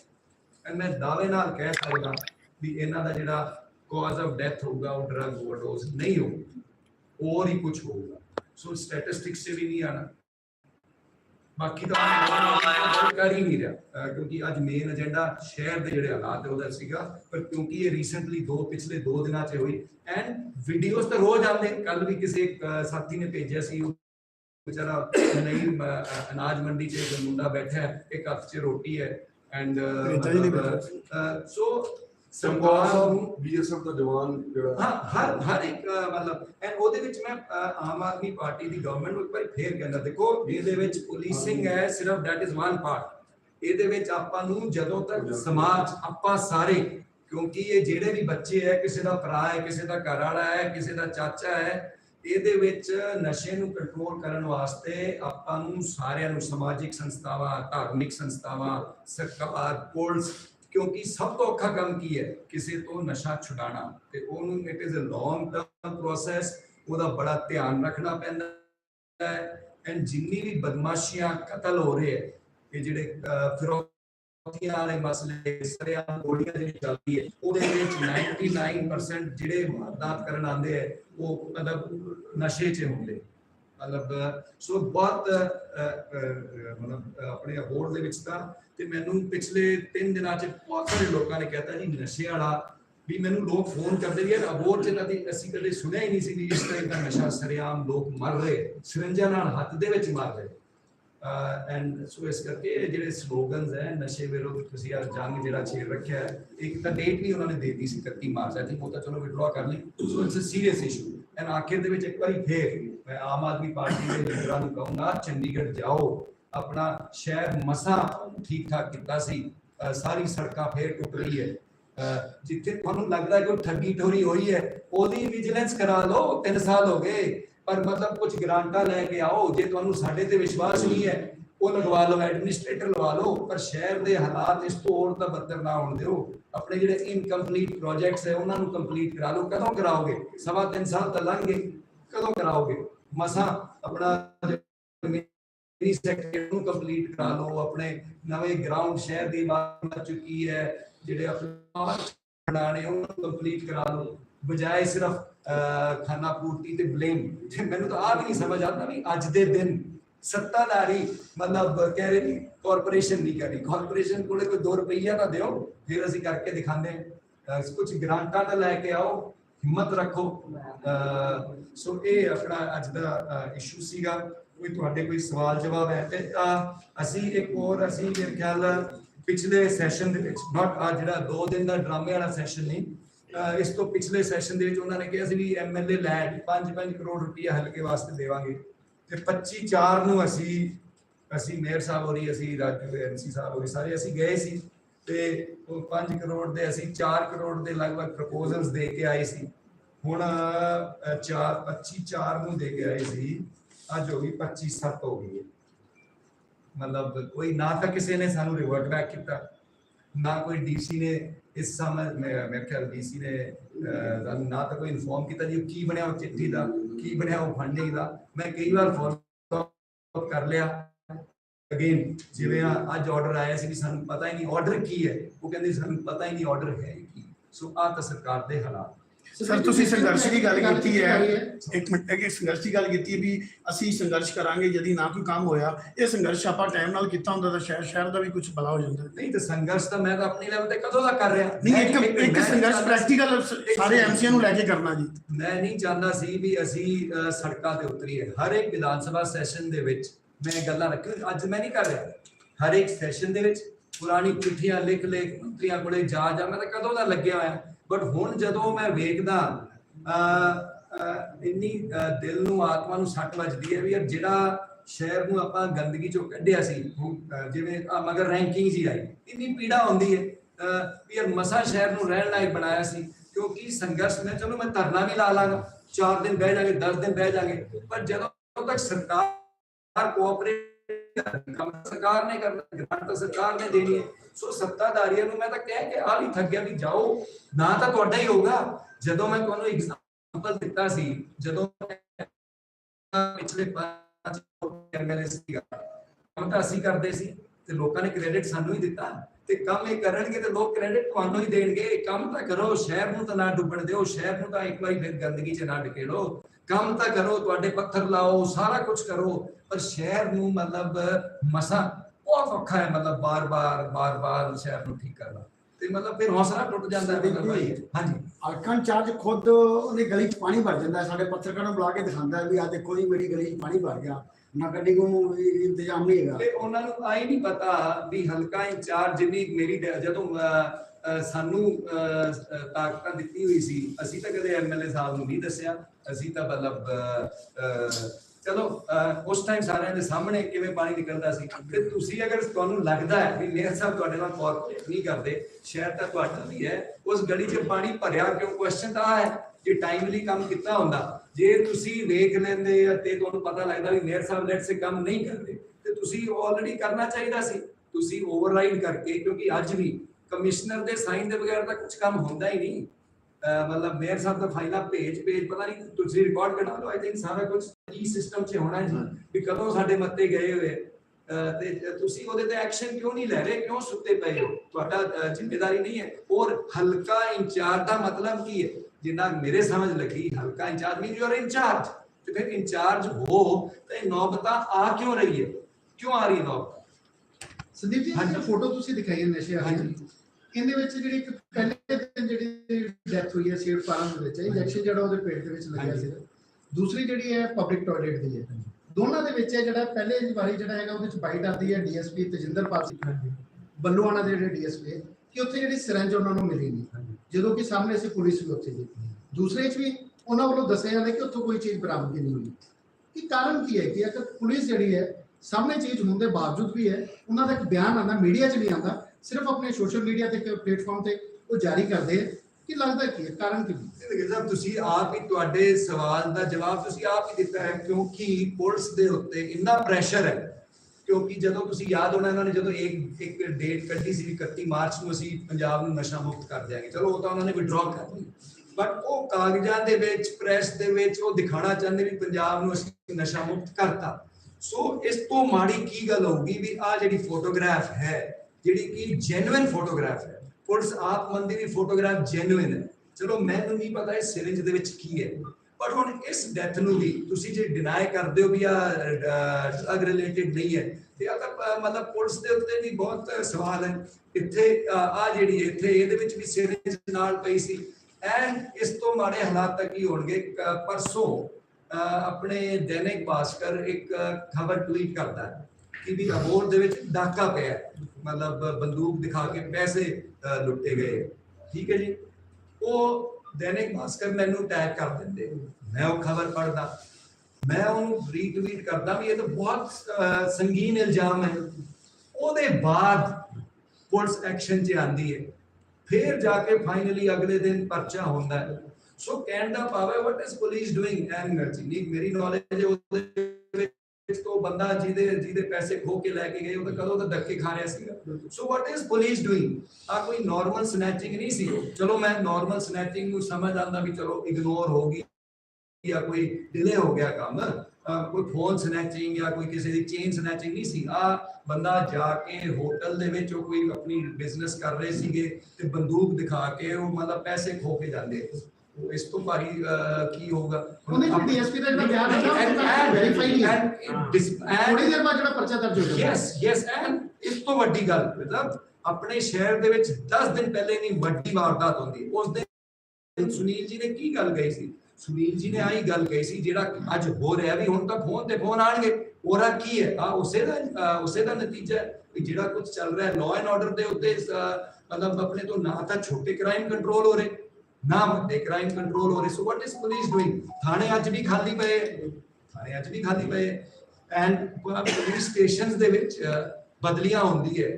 A: ਐਂਡ ਮੈਂ ਦਾਅਵੇ ਨਾਲ ਕਹਿ ਸਕਦਾ ਵੀ ਇਹਨਾਂ ਦਾ ਜਿਹੜਾ ਕਾਜ਼ ਆਫ ਡੈਥ ਹੋਊਗਾ, ਉਹ ਡਰਗ ਓਵਰਡੋਸ ਨਹੀਂ ਹੋਊਗਾ। ਹੋਰ ਹੀ ਕੁਝ ਹੋਊਗਾ। ਸੋ ਸਟੈਟਿਸਟਿਕਸ ਸੇ ਵੀ ਨਹੀਂ ਆਣਾ ਬਾਕੀ ਤਾਂ ਕਰ ਹੀ ਨਹੀਂ ਰਿਹਾ ਕਿਉਂਕਿ ਅੱਜ ਮੇਨ ਏਜੰਡਾ ਸ਼ਹਿਰ ਦੇ ਜਿਹੜੇ ਹਾਲਾਤ ਹੈ ਉਹਦਾ ਸੀਗਾ। ਪਰ ਕਿਉਂਕਿ ਇਹ ਰੀਸੈਂਟਲੀ ਦੋ, ਪਿਛਲੇ ਦੋ ਦਿਨਾਂ 'ਚ ਹੋਈ ਐਂਡ ਵੀਡੀਓਜ਼ ਤਾਂ ਰੋਜ਼ ਆਉਂਦੇ। ਕੱਲ ਵੀ ਕਿਸੇ ਸਾਥੀ ਨੇ ਭੇਜਿਆ ਸੀ ਉਹ ਵਿਚਾਰਾ ਨਹੀਂ ਅਨਾਜ ਮੰਡੀ 'ਚ ਇੱਕ ਮੁੰਡਾ ਬੈਠਾ ਹੈ ਇੱਕ ਹੱਥ 'ਚ ਰੋਟੀ ਹੈ ਐਂਡ। ਸੋ
C: ਸਰਕਾਰ
A: ਨੂੰ
C: ਬੀਐਸਐਫ ਦਾ ਜਵਾਨ ਜਿਹੜਾ
A: ਹਾਂ ਹਰ ਹਰ ਇੱਕ ਮਤਲਬ ਐਂਡ ਉਹਦੇ ਵਿੱਚ ਮੈਂ ਆਮ ਆਦਮੀ ਪਾਰਟੀ ਦੀ ਗਵਰਨਮੈਂਟ ਨੂੰ ਇੱਕ ਵਾਰ ਫੇਰ ਕਹਿੰਦਾ ਦੇਖੋ ਇਹਦੇ ਵਿੱਚ ਪੁਲਿਸਿੰਗ ਹੈ ਸਿਰਫ ਦੈਟ ਇਜ਼ ਵਨ ਪਾਰਟ ਇਹਦੇ ਵਿੱਚ ਆਪਾਂ ਨੂੰ ਜਦੋਂ ਤੱਕ ਸਮਾਜ ਆਪਾਂ ਸਾਰੇ ਕਿਉਂਕਿ ਇਹ ਜਿਹੜੇ ਵੀ ਬੱਚੇ ਹੈ ਕਿਸੇ ਦਾ ਭਰਾ ਹੈ ਕਿਸੇ ਦਾ ਘਰ ਵਾਲਾ ਹੈ ਕਿਸੇ ਦਾ ਚਾਚਾ ਹੈ ਇਹਦੇ ਵਿੱਚ ਨਸ਼ੇ ਨੂੰ ਕੰਟਰੋਲ ਕਰਨ ਵਾਸਤੇ ਆਪਾਂ ਨੂੰ ਸਾਰਿਆਂ ਨੂੰ ਸਮਾਜਿਕ ਸੰਸਥਾਵਾਂ, ਧਾਰਮਿਕ ਸੰਸਥਾਵਾਂ, ਸਰਕਾਰ ਪੁਲਿਸ ਕਿਉਂਕਿ ਸਭ ਤੋਂ ਔਖਾ ਕੰਮ ਕੀ ਹੈ? ਕਿਸੇ ਤੋਂ ਨਸ਼ਾ ਛੁਡਾਣਾ ਤੇ ਉਹਨੂੰ it is a long term process ਉਹਦਾ ਬੜਾ ਧਿਆਨ ਰੱਖਣਾ ਪੈਂਦਾ ਹੈ। ਐਂਡ ਜਿੰਨੀ ਵੀ ਬਦਮਾਸ਼ੀਆਂ ਕਤਲ ਹੋ ਰਹੇ ਹੈ, ਇਹ ਜਿਹੜੇ ਫਿਰੋ ਫਿਰੌਤੀਆਂ ਵਾਲੇ ਮਸਲੇ ਸਰਿਆਂ ਗੋਲੀਆਂ ਜਿਹੜੀ ਚੱਲਦੀ ਹੈ। ਉਹਦੇ ਵਿੱਚ 99% ਜਿਹੜੇ ਵਾਰਦਾਤ ਕਰਨ ਆਉਂਦੇ ਹੈ, ਉਹ ਮਤਲਬ ਨਸ਼ੇ 'ਚ ਹੁੰਦੇ। ਮਤਲਬ, ਸੋ ਬਹੁਤ ਮਤਲਬ ਆਪਣੇ ਅਬੋਰਡ ਦੇ ਵਿੱਚ ਤਾਂ, ਤੇ ਮੈਨੂੰ ਪਿਛਲੇ 3 ਦਿਨਾਂ 'ਚ ਬਹੁਤ ਸਾਰੇ ਲੋਕਾਂ ਨੇ ਕਹਿਤਾ ਜੀ, ਨਸ਼ੇ ਵਾਲਾ, ਵੀ ਮੈਨੂੰ ਲੋਕ ਫੋਨ ਕਰਦੇ ਵੀ ਯਾਰ ਅਬੋਰ 'ਚ ਕਦੀ ਅਸੀਂ ਕਦੇ ਸੁਣਿਆ ਹੀ ਨਹੀਂ ਸੀ ਵੀ ਇਸ ਤਰ੍ਹਾਂ ਦਾ ਨਸ਼ਾ, ਸਰਿਆਮ ਲੋਕ ਮਰ ਰਹੇ, ਸਿਰੰਜਾਂ ਨਾਲ ਹੱਥ ਦੇ ਵਿੱਚ ਮਰ ਰਹੇ। ਐਂਡ ਸੋ ਇਸ ਕਰਕੇ ਜਿਹੜੇ ਸਲੋਗਨਸ ਹੈ, ਨਸ਼ੇ ਵਿਰੁੱਧ ਤੁਸੀਂ ਆ ਜੰਗ ਜਿਹੜਾ ਛੇੜ ਰੱਖਿਆ ਹੈ, ਇੱਕ ਤਾਂ ਡੇਟ ਵੀ ਉਹਨਾਂ ਨੇ ਦੇ ਦਿੱਤੀ ਸੀ 31 ਮਾਰਚ ਆਈ ਥਿੰਕ ਉਹ ਤਾਂ ਚਲੋ ਵਿਡਰਾ ਕਰ ਲਈ so it's a serious issue and ਆਖਿਰ ਦੇ ਵਿੱਚ ਇੱਕ ਵਾਰੀ ਫੇਰ ਮੈਂ ਆਮ ਆਦਮੀ ਪਾਰਟੀ ਦੇ ਲੀਡਰਾਂ ਨੂੰ ਕਹੂੰਗਾ, ਚੰਡੀਗੜ੍ਹ ਜਾਓ, ਆਪਣਾ ਸ਼ਹਿਰ ਮਸਾ ਠੀਕ ਠਾਕ ਕੀਤਾ ਸੀ ਸਾਰੀ ਸੜਕਾਂ ਫੇਰ ਟੁੱਟ ਰਹੀ ਹੈ। ਜਿੱਥੇ ਤੁਹਾਨੂੰ ਲੱਗਦਾ ਹੈ ਕਿ ਠੱਗੀ ਠੋਰੀ ਹੋਈ ਹੈ, ਉਹਦੀ ਵਿਜੀਲੈਂਸ ਕਰਾ ਲਓ 3 ਸਾਲ ਹੋ ਗਏ। ਪਰ ਮਤਲਬ ਕੁਝ ਗ੍ਰਾਂਟਾਂ ਲੈ ਕੇ ਆਓ, ਜੇ ਤੁਹਾਨੂੰ ਸਾਡੇ ਤੇ ਵਿਸ਼ਵਾਸ ਨਹੀਂ ਹੈ, ਉਹ ਲਗਵਾ ਲਓ ਐਡਮਿਨਿਸਟ੍ਰੇਟਰ ਲਵਾ ਲਓ, ਪਰ ਸ਼ਹਿਰ ਦੇ ਹਾਲਾਤ ਇਸ ਤੋਂ ਹੋਰ ਤਾਂ ਬੱਤਰ ਨਾ ਹੋਣ ਦਿਓ। ਆਪਣੇ ਜਿਹੜੇ ਇਨਕੰਪਲੀਟ ਪ੍ਰੋਜੈਕਟਸ ਹੈ, ਉਹਨਾਂ ਨੂੰ ਕੰਪਲੀਟ ਕਰਾ ਲਓ। ਕਦੋਂ ਕਰਾਓਗੇ? ਸਵਾ ਤਿੰਨ ਸਾਲ ਤਾਂ ਲੰਘ ਗਏ। ਕਦੋਂ ਕਰਾਓਗੇ? ਮਸਾ ਆਪਣਾ ਮੇਰੀ ਸੈਕਟਰ ਨੂੰ ਕੰਪਲੀਟ ਕਰਾ ਲਓ, ਆਪਣੇ ਨਵੇਂ ਗਰਾਊਂਡ ਸ਼ਹਿਰ ਦੀ ਇਮਾਰਤ ਚੁੱਕੀ ਹੈ, ਜਿਹੜੇ ਆਪਣੇ ਬਣਾਣੇ ਉਹਨਾਂ ਨੂੰ ਕੰਪਲੀਟ ਕਰਾ ਲਓ। ਬਜਾਏ ਸਿਰਫ ਅਹ, ਪੂਰਤੀ ਤੇ ਬਲੇਮ ਜੇ ਮੈਨੂੰ ਤਾਂ ਆ ਵੀ ਨਹੀਂ ਸਮਝ ਆਉਂਦਾ ਵੀ ਅੱਜ ਦੇ ਦਿਨ ਸੱਤਾਧਾਰੀ ਮਤਲਬ ਕਹਿ ਰਹੇ ਨਹੀਂ ਕਾਰਪੋਰੇਸ਼ਨ ਨਹੀਂ ਕਰੀ ਕਾਰਪੋਰੇਸ਼ਨ ਕੋਲੇ ਕੋਈ 2 ਰੁਪਈਆ ਨਾ ਦਿਓ ਫਿਰ ਅਸੀਂ ਕਰਕੇ ਦਿਖਾਉਂਦੇ ਕੁਝ ਗ੍ਰਾਂਟਾਂ ਤਾਂ ਲੈ ਕੇ ਆਓ ਹਿੰਮਤ ਰੱਖੋ। ਸੋ ਇਹ ਆਪਣਾ ਅੱਜ ਦਾ ਇਸ਼ੂ ਸੀਗਾ। ਕੋਈ ਤੁਹਾਡੇ ਕੋਈ ਸਵਾਲ ਜਵਾਬ ਹੈ? ਤੇ ਅਹ, ਅਸੀਂ ਇੱਕ ਹੋਰ ਅਸੀਂ ਮੇਰੇ ਖਿਆਲ ਪਿਛਲੇ ਸੈਸ਼ਨ ਦੇ ਵਿੱਚ ਨਾਟ ਆ ਜਿਹੜਾ 2 ਦਿਨ ਦਾ ਡਰਾਮੇ ਵਾਲਾ ਸੈਸ਼ਨ ਨਹੀਂ ਇਸ ਤੋਂ ਪਿਛਲੇ ਸੈਸ਼ਨ ਦੇ ਵਿੱਚ ਉਹਨਾਂ ਨੇ ਕਿਹਾ ਸੀ ਵੀ ਐਮਐਲਏ ਲੈਂਡ 5-5 ਕਰੋੜ ਰੁਪਈਆ ਹਲਕੇ ਵਾਸਤੇ ਦੇਵਾਂਗੇ। ਤੇ 25 4 ਨੂੰ ਅਸੀਂ ਅਸੀਂ ਮੇਅਰ ਸਾਹਿਬ ਹੋਰੀ, ਅਸੀਂ ਰਾਜੂ ਐਮਸੀ ਸਾਹਿਬ ਹੋਰੀ ਸਾਰੇ ਅਸੀਂ ਗਏ ਸੀ ਤੇ ਉਹ 5 ਕਰੋੜ ਦੇ ਅਸੀਂ 4 ਕਰੋੜ ਦੇ ਲਗਭਗ ਪ੍ਰਪੋਜ਼ਲਸ ਦੇ ਕੇ ਆਏ ਸੀ। ਹੁਣ 4 25 4 ਨੂੰ ਦੇ ਕੇ ਆਏ ਸੀ। ਅੱਜ ਹੋ ਗਈ 25 7 ਹੋ ਗਈ ਮਤਲਬ ਕੋਈ ਨਾ ਤਾਂ ਕਿਸੇ ਨੇ ਸਾਨੂੰ ਰਿਵਰਟ ਬੈਕ ਕੀਤਾ। ਨਾ ਕੋਈ ਡੀਸੀ ਨੇ ਇਸ ਸਮੇਂ ਮੈਂ ਮੇਰੇ ਖਿਆਲ ਡੀਸੀ ਨੇ ਸਾਨੂੰ ਨਾ ਤਾਂ ਕੋਈ ਇਨਫੋਰਮ ਕੀਤਾ ਜੀ, ਉਹ ਕੀ ਬਣਿਆ ਉਹ ਚਿੱਠੀ ਦਾ, ਕੀ ਬਣਿਆ ਉਹ ਫੰਡਿੰਗ ਦਾ। ਮੈਂ ਕਈ ਵਾਰ ਫੋਲੋ ਕਰ ਲਿਆ। ਅਗੇਨ ਜਿਵੇਂ ਅੱਜ ਆਰਡਰ ਆਇਆ ਸੀ ਵੀ ਸਾਨੂੰ ਪਤਾ ਹੀ ਨਹੀਂ ਆਰਡਰ ਕੀ ਹੈ। ਉਹ ਕਹਿੰਦੇ ਸਾਨੂੰ ਪਤਾ ਹੀ ਨਹੀਂ ਆਰਡਰ ਹੈ ਕੀ। ਸੋ ਆ ਤਾਂ ਸਰਕਾਰ ਦੇ ਹਾਲਾਤ
B: ਸਰ ਤੁਸੀਂ ਸੰਘਰਸ਼ ਦੀ ਗੱਲ ਕੀਤੀ ਹੈ। ਇੱਕ ਮਿੰਟ ਇੱਕ ਸੰਘਰਸ਼ ਦੀ ਗੱਲ ਕੀਤੀ ਹੈ ਵੀ ਅਸੀਂ ਸੰਘਰਸ਼ ਕਰਾਂਗੇ ਜਦੀ ਨਾ ਕੋਈ ਕੰਮ ਹੋਇਆ। ਇਹ ਸੰਘਰਸ਼ ਆਪਾਂ ਟਾਈਮ ਨਾਲ ਕੀਤਾ ਹੁੰਦਾ ਤਾਂ ਸ਼ਹਿਰ ਸ਼ਹਿਰ ਦਾ ਵੀ ਕੁਝ ਭਲਾ ਹੋ ਜਾਂਦਾ।
A: ਨਹੀਂ ਤੇ ਸੰਘਰਸ਼ ਤਾਂ ਮੈਂ ਤਾਂ ਆਪਣੀ ਲੈਵਲ ਤੇ ਕਦੋਂ ਦਾ ਕਰ ਰਿਹਾ?
B: ਨਹੀਂ ਇੱਕ ਇੱਕ ਸੰਘਰਸ਼ ਪ੍ਰੈਕਟੀਕਲ ਸਾਰੇ। ਐਮਸੀਆਂ ਨੂੰ ਲੈ ਕੇ ਕਰਨਾ ਜੀ।
A: ਮੈਂ ਨਹੀਂ ਚਾਹੁੰਦਾ ਸੀ ਵੀ ਅਸੀਂ ਸੜਕਾਂ ਤੇ ਉਤਰੀਏ। ਹਰ ਇੱਕ ਵਿਧਾਨ ਸਭਾ ਸੈਸ਼ਨ ਦੇ ਵਿੱਚ ਮੈਂ ਗੱਲਾਂ ਰੱਖੀ ਅੱਜ ਮੈਂ ਨਹੀਂ ਕਰ ਰਿਹਾ। ਹਰ ਇੱਕ ਸੈਸ਼ਨ ਦੇ ਵਿੱਚ ਪੁਰਾਣੀ ਚਿੱਠੀਆਂ ਲਿਖ ਲਿਖ ਮੰਤਰੀਆਂ ਕੋਲੇ ਜਾ ਜਾ ਮੈਂ ਤਾਂ ਕਦੋਂ ਦਾ ਲੱਗਿਆ ਹੋਇਆ। ਬਟ ਹੁਣ ਜਦੋਂ ਮੈਂ ਵੇਖਦਾ ਇੰਨੀ ਦਿਲ ਨੂੰ ਆਤਮਾ ਨੂੰ ਸੱਟ ਵੱਜਦੀ ਹੈ ਵੀ ਯਾਰ ਜਿਹੜਾ ਸ਼ਹਿਰ ਨੂੰ ਆਪਾਂ ਗੰਦਗੀ ਚੋਂ ਕੱਢਿਆ ਸੀ ਜਿਵੇਂ ਮਗਰ ਰੈਂਕਿੰਗ ਜੀ ਆਈ ਇੰਨੀ ਪੀੜਾ ਹੁੰਦੀ ਹੈ ਅਹ, ਵੀ ਯਾਰ ਮਸਾ ਸ਼ਹਿਰ ਨੂੰ ਰਹਿਣ ਲਾਇਕ ਬਣਾਇਆ ਸੀ ਕਿਉਂਕਿ ਸੰਘਰਸ਼ ਮੈਂ ਚਲੋ ਮੈਂ ਧਰਨਾ ਵੀ ਲਾ ਲਾਂਗਾ 4 ਦਿਨ ਬਹਿ ਜਾਗੇ 10 ਦਿਨ ਬਹਿ ਜਾਗੇ ਪਰ ਜਦੋਂ ਤੱਕ ਸਰਕਾਰ ਕੋਆਪਰੇਟ ਸਰਕਾਰ ਨੇ ਕਰਨਾ, ਗ੍ਰਾਂਟ ਤਾਂ ਸਰਕਾਰ ਨੇ ਦੇਣੀ ਹੈ। ਸੋ ਸੱਤਾਧਾਰੀਆਂ ਨੂੰ ਮੈਂ ਤਾਂ ਕਹਿ ਕੇ ਆ ਵੀ ਥੱਕ ਗਿਆ ਵੀ ਜਾਓ, ਨਾ ਤਾਂ ਤੁਹਾਡਾ ਹੀ ਹੋਗਾ ਜਦੋਂ ਮੈਂ ਤੁਹਾਨੂੰ ਐਗਜ਼ਾਮਪਲ ਦਿੱਤਾ ਸੀ, ਜਦੋਂ ਪਿਛਲੇ ਪੰਜ ਐਮਐਲਏ ਸੀਗਾ, ਕੰਮ ਤਾਂ ਅਸੀਂ ਕਰਦੇ ਸੀ ਤੇ ਲੋਕਾਂ ਨੇ ਕ੍ਰੈਡਿਟ ਸਾਨੂੰ ਹੀ ਦਿੱਤਾ। ਤੇ ਕੰਮ ਇਹ ਕਰਨਗੇ ਤੇ ਲੋਕ ਕ੍ਰੈਡਿਟ ਤੁਹਾਨੂੰ ਹੀ ਦੇਣਗੇ। ਕੰਮ ਤਾਂ ਕਰੋ, ਸ਼ਹਿਰ ਨੂੰ ਤਾਂ ਨਾ ਡੁੱਬਣ ਦਿਓ, ਸ਼ਹਿਰ ਨੂੰ ਤਾਂ ਇੱਕ ਵਾਰੀ ਫਿਰ ਗੰਦਗੀ 'ਚ ਨਾ ਡਕੇੜੋ। ਕੰਮ ਤਾਂ ਕਰੋ, ਤੁਹਾਡੇ ਪੱਥਰ ਲਾਓ, ਸਾਰਾ ਕੁਝ ਕਰੋ। ਪਰ ਸ਼ਹਿਰ ਨੂੰ ਮਤਲਬ ਮਸਾ ਬਹੁਤ ਔਖਾ ਹੈ ਮਤਲਬ ਬਾਰ-ਬਾਰ ਬਾਰ-ਬਾਰ ਸ਼ਹਿਰ ਨੂੰ ਠੀਕ ਕਰਨਾ। ਤੇ ਮਤਲਬ ਫਿਰ ਹੌਸਲਾ ਟੁੱਟ ਜਾਂਦਾ ਹੈ ਮਤਲਬ ਹਾਂਜੀ।
D: ਅਰਕਨ ਇੰਚਾਰਜ ਖੁਦ ਉਹਦੀ ਗਲੀ 'ਚ ਪਾਣੀ ਭਰ ਜਾਂਦਾ ਸਾਡੇ ਪੱਤਰਕਾਰਾਂ ਨੂੰ ਬੁਲਾ ਕੇ ਦਿਖਾਉਂਦਾ ਵੀ ਆ ਦੇਖੋ ਜੀ ਮੇਰੀ ਗਲੀ 'ਚ ਪਾਣੀ ਭਰ ਗਿਆ। ਨਾ ਗੱਡੀ ਨੂੰ ਇੰਤਜ਼ਾਮ ਨਹੀਂ ਹੈਗਾ।
A: ਤੇ ਉਹਨਾਂ ਨੂੰ ਆਈ ਨਹੀਂ ਪਤਾ ਵੀ ਹਲਕਾ ਇੰਚਾਰਜ ਵੀ ਮੇਰੀ ਜਦੋਂ ਸਾਨੂੰ ਤਾਕਤਾਂ ਦਿੱਤੀ ਹੋਈ ਸੀ ਅਸੀਂ ਤਾਂ ਕਦੇ ਐਮਐਲਏ ਸਾਹਿਬ ਨੂੰ ਨਹੀਂ ਦੱਸਿਆ। ਅਸੀਂ ਤਾਂ ਮਤਲਬ ਚਲੋ ਉਸ ਟਾਈਮ ਸਾਰਿਆਂ ਦੇ ਸਾਹਮਣੇ ਕਿਵੇਂ ਪਾਣੀ ਨਿਕਲਦਾ ਸੀ? ਤੇ ਤੁਸੀਂ ਅਗਰ ਤੁਹਾਨੂੰ ਲੱਗਦਾ ਹੈ ਵੀ ਮੇਅਰ ਸਾਹਿਬ ਤੁਹਾਡੇ ਨਾਲ ਕੋਆਪਰੇਟ ਨਹੀਂ ਕਰਦੇ, ਸ਼ਾਇਦ ਤਾਂ ਤੁਹਾਡਾ ਵੀ ਹੈ। ਉਸ ਗਲੀ 'ਚ ਪਾਣੀ ਭਰਿਆ ਕਿਉਂ? ਕੁਐਸਚਨ ਤਾਂ ਹੈ, ਜੇ ਟਾਈਮਲੀ ਕੰਮ ਕੀਤਾ ਹੁੰਦਾ, ਜੇ ਤੁਸੀਂ ਵੇਖ ਲੈਂਦੇ ਤੇ ਤੁਹਾਨੂੰ ਪਤਾ ਲੱਗਦਾ ਵੀ ਮੇਅਰ ਸਾਹਿਬ ਲੈਟ ਸੇ ਕੰਮ ਨਹੀਂ ਕਰਦੇ, ਤੇ ਤੁਸੀਂ ਆਲਰੇਡੀ ਕਰਨਾ ਚਾਹੀਦਾ ਸੀ। ਤੁਸੀਂ ਓਵਰਰਾਈਡ ਕਰਕੇ, ਕਿਉਂਕਿ ਅੱਜ ਵੀ ਕਮਿਸ਼ਨਰ ਦੇ ਸਾਈਨ ਦੇ ਬਗੈਰ ਤਾਂ ਕੁਝ ਕੰਮ ਹੁੰਦਾ ਹੀ ਨਹੀਂ। ਮਤਲਬ ਮੇਅਰ ਸਾਹਿਬ ਦਾ ਫਾਈਲਾਂ ਭੇਜ ਭੇਜ ਪਤਾ ਨਹੀਂ, ਤੁਸੀਂ ਰਿਕਾਰਡ ਕਢਾ ਲਓ ਆਈ ਥਿੰਕ ਸਾਰਾ ਕੁਝ ਈ ਸਿਸਟਮ 'ਚ ਹੋਣਾ ਜੀ ਵੀ ਕਦੋਂ ਸਾਡੇ ਮੱਤੇ ਗਏ ਹੋਏ ਤੇ ਤੁਸੀਂ ਉਹਦੇ ਤੇ ਐਕਸ਼ਨ ਕਿਉਂ ਨਹੀਂ ਲੈ ਰਹੇ? ਕਿਉਂ ਸੁੱਤੇ ਪਏ ਹੋ? ਤੁਹਾਡਾ ਜ਼ਿੰਮੇਵਾਰੀ ਨਹੀਂ ਹੈ। ਔਰ ਹਲਕਾ ਇੰਚਾਰਜ ਦਾ ਮਤਲਬ ਕੀ ਹੈ? ਜਿੰਨਾ ਮੇਰੇ ਸਮਝ ਲੱਗੀ ਹਲਕਾ incharge mean you are incharge ਤੇ ਫਿਰ ਇੰਚਾਰਜ ਹੋ ਤਾਂ ਨੌਬਤਾਂ ਆ ਕਿਉਂ ਰਹੀ ਹੈ? ਕਿਉਂ ਆ ਰਹੀ ਨੌਬਤ
E: ਸੰਦੀਪ ਜੀ। ਇਹ ਫੋਟੋ ਤੁਸੀਂ ਦਿਖਾਈ ਹੈ ਨਸ਼ੇ ਵਾਲੀ। ਇਹਦੇ ਵਿੱਚ ਜਿਹੜੀ ਇੱਕ ਪਹਿਲੇ ਦਿਨ ਜਿਹੜੀ ਡੈਥ ਹੋਈ ਹੈ ਸੀਟ ਫਾਰਮ ਦੇ ਵਿੱਚ ਇੰਜੈਕਸ਼ਨ ਜਿਹੜਾ ਉਹਦੇ ਪੇਟ ਦੇ ਵਿੱਚ ਲੱਗਿਆ। ਸੀ ਦੂਸਰੀ ਜਿਹੜੀ ਹੈ ਪਬਲਿਕ ਟਾਇਲਟ ਦੀ ਹੈ। ਦੋਨਾਂ ਦੇ ਵਿੱਚ ਜਿਹੜਾ ਪਹਿਲੇ ਵਾਰੀ ਜਿਹੜਾ ਹੈਗਾ ਉਹਦੇ ਵਿੱਚ ਬਾਈਟ ਆਉਂਦੀ ਹੈ ਡੀਐਸਪੀ ਤਜਿੰਦਰਪਾਲ ਸਿੰਘ। ਬੱਲੂਆਣਾ ਦੇ ਜਿਹੜੇ ਡੀਐਸਪੀ ਹੈ ਕਿ ਉੱਥੇ ਜਿਹੜੀ ਸਿਰੰਜ ਉਹਨਾਂ ਨੂੰ ਮਿਲੀ ਨਹੀਂ। ਜਦੋਂ ਕਿ ਸਾਹਮਣੇ ਸੀ ਪੁਲਿਸ ਵੀ ਉੱਥੇ ਗਈ ਦੂਸਰੇ 'ਚ ਵੀ ਉਹਨਾਂ ਵੱਲੋਂ ਦੱਸਿਆ ਜਾਂਦਾ ਕਿ ਉੱਥੋਂ ਕੋਈ ਚੀਜ਼ ਬਰਾਮਦ ਨਹੀਂ ਹੋਈ। ਕਿ ਕਾਰਨ ਕੀ ਹੈ ਕਿ ਅਗਰ ਪੁਲਿਸ ਜਿਹੜੀ ਹੈ ਸਾਹਮਣੇ ਚੀਜ਼ ਹੋਣ ਦੇ ਬਾਵਜੂਦ ਵੀ ਹੈ ਉਹਨਾਂ ਦਾ ਇੱਕ ਬਿਆਨ ਆਉਂਦਾ ਮੀਡੀਆ 'ਚ ਨਹੀਂ ਆਉਂਦਾ ਸਿਰਫ ਆਪਣੇ ਸੋਸ਼ਲ ਮੀਡੀਆ ਤੇ ਪਲੇਟਫਾਰਮ ਤੇ ਉਹ ਜਾਰੀ ਕਰਦੇ ਹੈ। ਕਿ ਲੱਗਦਾ ਕੀ ਹੈ? ਕਾਰਨ ਕੀ
A: ਦੇਖੋ ਸਾਹਿਬ, ਤੁਸੀਂ ਆਪ ਹੀ ਤੁਹਾਡੇ ਸਵਾਲ ਦਾ ਜਵਾਬ ਤੁਸੀਂ ਆਪ ਹੀ ਦਿੱਤਾ ਹੈ, ਕਿਉਂਕਿ ਪੁਲਿਸ ਦੇ ਉੱਤੇ ਇੰਨਾ ਪ੍ਰੈਸ਼ਰ ਹੈ, ਕਿਉਂਕਿ ਜਦੋਂ ਤੁਸੀਂ ਯਾਦ ਹੋਣਾ ਇਹਨਾਂ ਨੇ ਜਦੋਂ ਇੱਕ ਇੱਕ ਡੇਟ ਕੱਢੀ ਸੀ 31 ਮਾਰਚ ਨੂੰ ਅਸੀਂ ਪੰਜਾਬ ਨੂੰ ਨਸ਼ਾ ਮੁਕਤ ਕਰ ਦਿਆਂਗੇ। ਚਲੋ, ਉਹ ਤਾਂ ਉਹਨਾਂ ਨੇ ਵਿਡਰਾਅ ਕਰ ਲਈ ਬਟ ਉਹ ਕਾਗਜ਼ਾਂ ਦੇ ਵਿੱਚ ਪ੍ਰੈਸ ਦੇ ਵਿੱਚ ਉਹ ਦਿਖਾਉਣਾ ਚਾਹੁੰਦੇ ਵੀ ਪੰਜਾਬ ਨੂੰ ਅਸੀਂ ਨਸ਼ਾ ਮੁਕਤ ਕਰਤਾ। ਸੋ ਇਸ ਤੋਂ ਮਾੜੀ ਕੀ ਗੱਲ ਹੋਊਗੀ ਵੀ ਆ ਜਿਹੜੀ ਫੋਟੋਗ੍ਰਾਫ ਹੈ, ਜਿਹੜੀ ਕਿ ਜੈਨੂਇਨ ਫੋਟੋਗ੍ਰਾਫ ਹੈ ਪੁਲਿਸ ਆਪ ਮੰਨਦੀ ਵੀ ਫੋਟੋਗ੍ਰਾਫ ਜੈਨੂਇਨ ਹੈ। ਚਲੋ ਮੈਨੂੰ ਨਹੀਂ ਪਤਾ ਇਹ ਸਿਰਿੰਜ ਦੇ ਵਿੱਚ ਕੀ ਹੈ। ਪਰ ਹੁਣ ਇਸ ਡੈਥ ਨੂੰ ਵੀ ਤੁਸੀਂ ਜੇ ਡਿਨਾਈ ਕਰਦੇ ਹੋ ਵੀ ਆ ਡਰਗ ਰਿਲੇਟਡ ਨਹੀਂ ਹੈ ਤੇ ਆ ਤਾਂ ਮਤਲਬ ਪੁਲਿਸ ਦੇ ਉੱਤੇ ਵੀ ਬਹੁਤ ਸਵਾਲ ਹੈ ਇੱਥੇ ਆ ਜਿਹੜੀ ਇੱਥੇ ਇਹਦੇ ਵਿੱਚ ਵੀ ਸਿਰਿੰਜ ਨਾਲ ਪਈ ਸੀ। ਐਂਡ ਇਸ ਤੋਂ ਮਾੜੇ ਹਾਲਾਤ ਤੱਕ ਹੀ ਹੋਣਗੇ? ਪਰਸੋਂ ਅਹ, ਆਪਣੇ ਦੈਨਿਕ ਭਾਸਕਰ ਇੱਕ ਖਬਰ ਟਵੀਟ ਕਰਦਾ ਹੈ। ਕਿ ਵੀ ਅਬੋਰ ਦੇ ਵਿੱਚ ਡਾਕਾ ਪਿਆ ਮਤਲਬ ਬੰਦੂਕ ਦਿਖਾ ਕੇ ਪੈਸੇ ਲੁੱਟੇ ਗਏ। ਠੀਕ ਹੈ ਜੀ? ਉਹ ਦੈਨਿਕ ਭਾਸਕਰ ਮੈਨੂੰ ਟੈਗ ਕਰ ਦਿੰਦੇ। ਮੈਂ ਉਹ ਖਬਰ ਪੜਦਾ ਮੈਂ ਉਹਨੂੰ ਰੀਟਵੀਟ ਕਰਦਾ ਵੀ ਇਹ ਤਾਂ ਬਹੁਤ ਸੰਗੀਨ ਇਲਜ਼ਾਮ ਹੈ। ਉਹਦੇ ਬਾਅਦ ਪੁਲਿਸ ਐਕਸ਼ਨ 'ਚ ਆਂਦੀ ਹੈ। ਫਿਰ ਜਾ ਕੇ ਫਾਈਨਲੀ ਅਗਲੇ ਦਿਨ ਪਰਚਾ ਹੁੰਦਾ ਹੈ। ਸੋ ਕਹਿਣ ਦਾ ਭਾਵ ਹੈ what is police doing and ਜਿੰਨੀ ਮੇਰੀ ਨੌਲੇਜ ਉਹਦੇ ਵਿੱਚ ਤੋਂ ਬੰਦਾ ਜਿਹਦੇ ਜਿਹਦੇ ਪੈਸੇ ਖੋ ਕੇ ਲੈ ਕੇ ਗਏ, ਉਹ ਤਾਂ ਕਦੋਂ ਤਾਂ ਧੱਕੇ ਖਾ ਰਿਹਾ ਸੀਗਾ। So what is police doing ਆ ਕੋਈ ਨਾਰਮਲ ਸਨੈਚਿੰਗ ਨਹੀਂ ਸੀ। ਚਲੋ ਮੈਂ ਨਾਰਮਲ ਸਨੈਚਿੰਗ ਨੂੰ ਸਮਝ ਆਂਦਾ ਵੀ ਚਲੋ ਇਗਨੋਰ ਹੋ ਗਈ ਜਾਂ ਕੋਈ ਡਿਲੇ ਹੋ ਗਿਆ ਕੰਮ ਕੋਈ ਫੋਨ ਸਨੈਚਿੰਗ ਜਾਂ ਕੋਈ ਕਿਸੇ ਦੀ ਚੇਨ ਸਨੈਚਿੰਗ ਨਹੀਂ ਸੀ। ਆ ਬੰਦਾ ਜਾ ਕੇ ਹੋਟਲ ਦੇ ਵਿੱਚ ਉਹ ਕੋਈ ਆਪਣੀ ਬਿਜ਼ਨਸ ਕਰ ਰਹੇ ਸੀਗੇ ਤੇ ਬੰਦੂਕ ਦਿਖਾ ਕੇ ਉਹ ਮਤਲਬ ਪੈਸੇ ਖੋ ਕੇ ਜਾਂਦੇ। ਇਸ ਤੋਂ ਭਾਰੀ ਅਹ, ਕੀ ਹੋਊਗਾ
E: ਉਹਨੇ ਜਿਹੜਾ ਡੀਐਸਪੀ ਦਾ ਜਿਹੜਾ ਬਿਆਨ ਹੈ ਉਹ ਵੈਰੀਫਾਈ ਨਹੀਂ ਹੈ ਥੋੜੀ ਦੇਰ ਬਾਅਦ ਜਿਹੜਾ ਪਰਚਾ ਦਰਜ ਹੋ
A: ਯੈਸ ਯੈਸ ਐਂਡ ਇਸ ਤੋਂ ਵੱਡੀ ਗੱਲ ਮਤਲਬ ਆਪਣੇ ਸ਼ਹਿਰ ਦੇ ਵਿੱਚ 10 ਦਿਨ ਪਹਿਲੇ ਨਹੀਂ ਵੱਡੀ ਵਾਰਦਾਤ ਹੁੰਦੀ। ਉਸ ਦਿਨ ਸੁਨੀਲ ਜੀ ਨੇ ਕੀ ਗੱਲ ਕਹੀ ਸੀ ਸੁਨੀਲ ਜੀ ਨੇ ਆਹੀ ਗੱਲ ਕਹੀ ਸੀ ਜਿਹੜਾ ਅੱਜ ਹੋ ਰਿਹਾ ਵੀ ਹੁਣ ਤਾਂ ਫੋਨ ਤੇ ਫੋਨ ਆਣਗੇ ਉਹਦਾ ਕੀ ਹੈ ਆ ਉਸੇ ਦਾ ਉਸੇ ਦਾ ਨਤੀਜਾ ਹੈ ਵੀ ਜਿਹੜਾ ਕੁਝ ਚੱਲ ਰਿਹਾ ਲਾਅ ਐਂਡ ਆਰਡਰ ਦੇ ਉੱਤੇ ਮਤਲਬ ਆਪਣੇ ਤੋਂ ਨਾ ਤਾਂ ਛੋਟੇ ਕ੍ਰਾਈਮ ਕੰਟਰੋਲ ਹੋ ਰਹੇ ਨਾ ਵੱਡੇ ਕ੍ਰਾਈਮ ਕੰਟਰੋਲ ਹੋ ਰਹੇ। So what is police doing ਥਾਣੇ ਅੱਜ ਵੀ ਖਾਲੀ ਪਏ। ਥਾਣੇ ਅੱਜ ਵੀ ਖਾਲੀ ਪਏ। ਐਂਡ ਪੁਲਿਸ ਸਟੇਸ਼ਨਸ ਦੇ ਵਿੱਚ ਬਦਲੀਆਂ ਹੁੰਦੀ ਹੈ।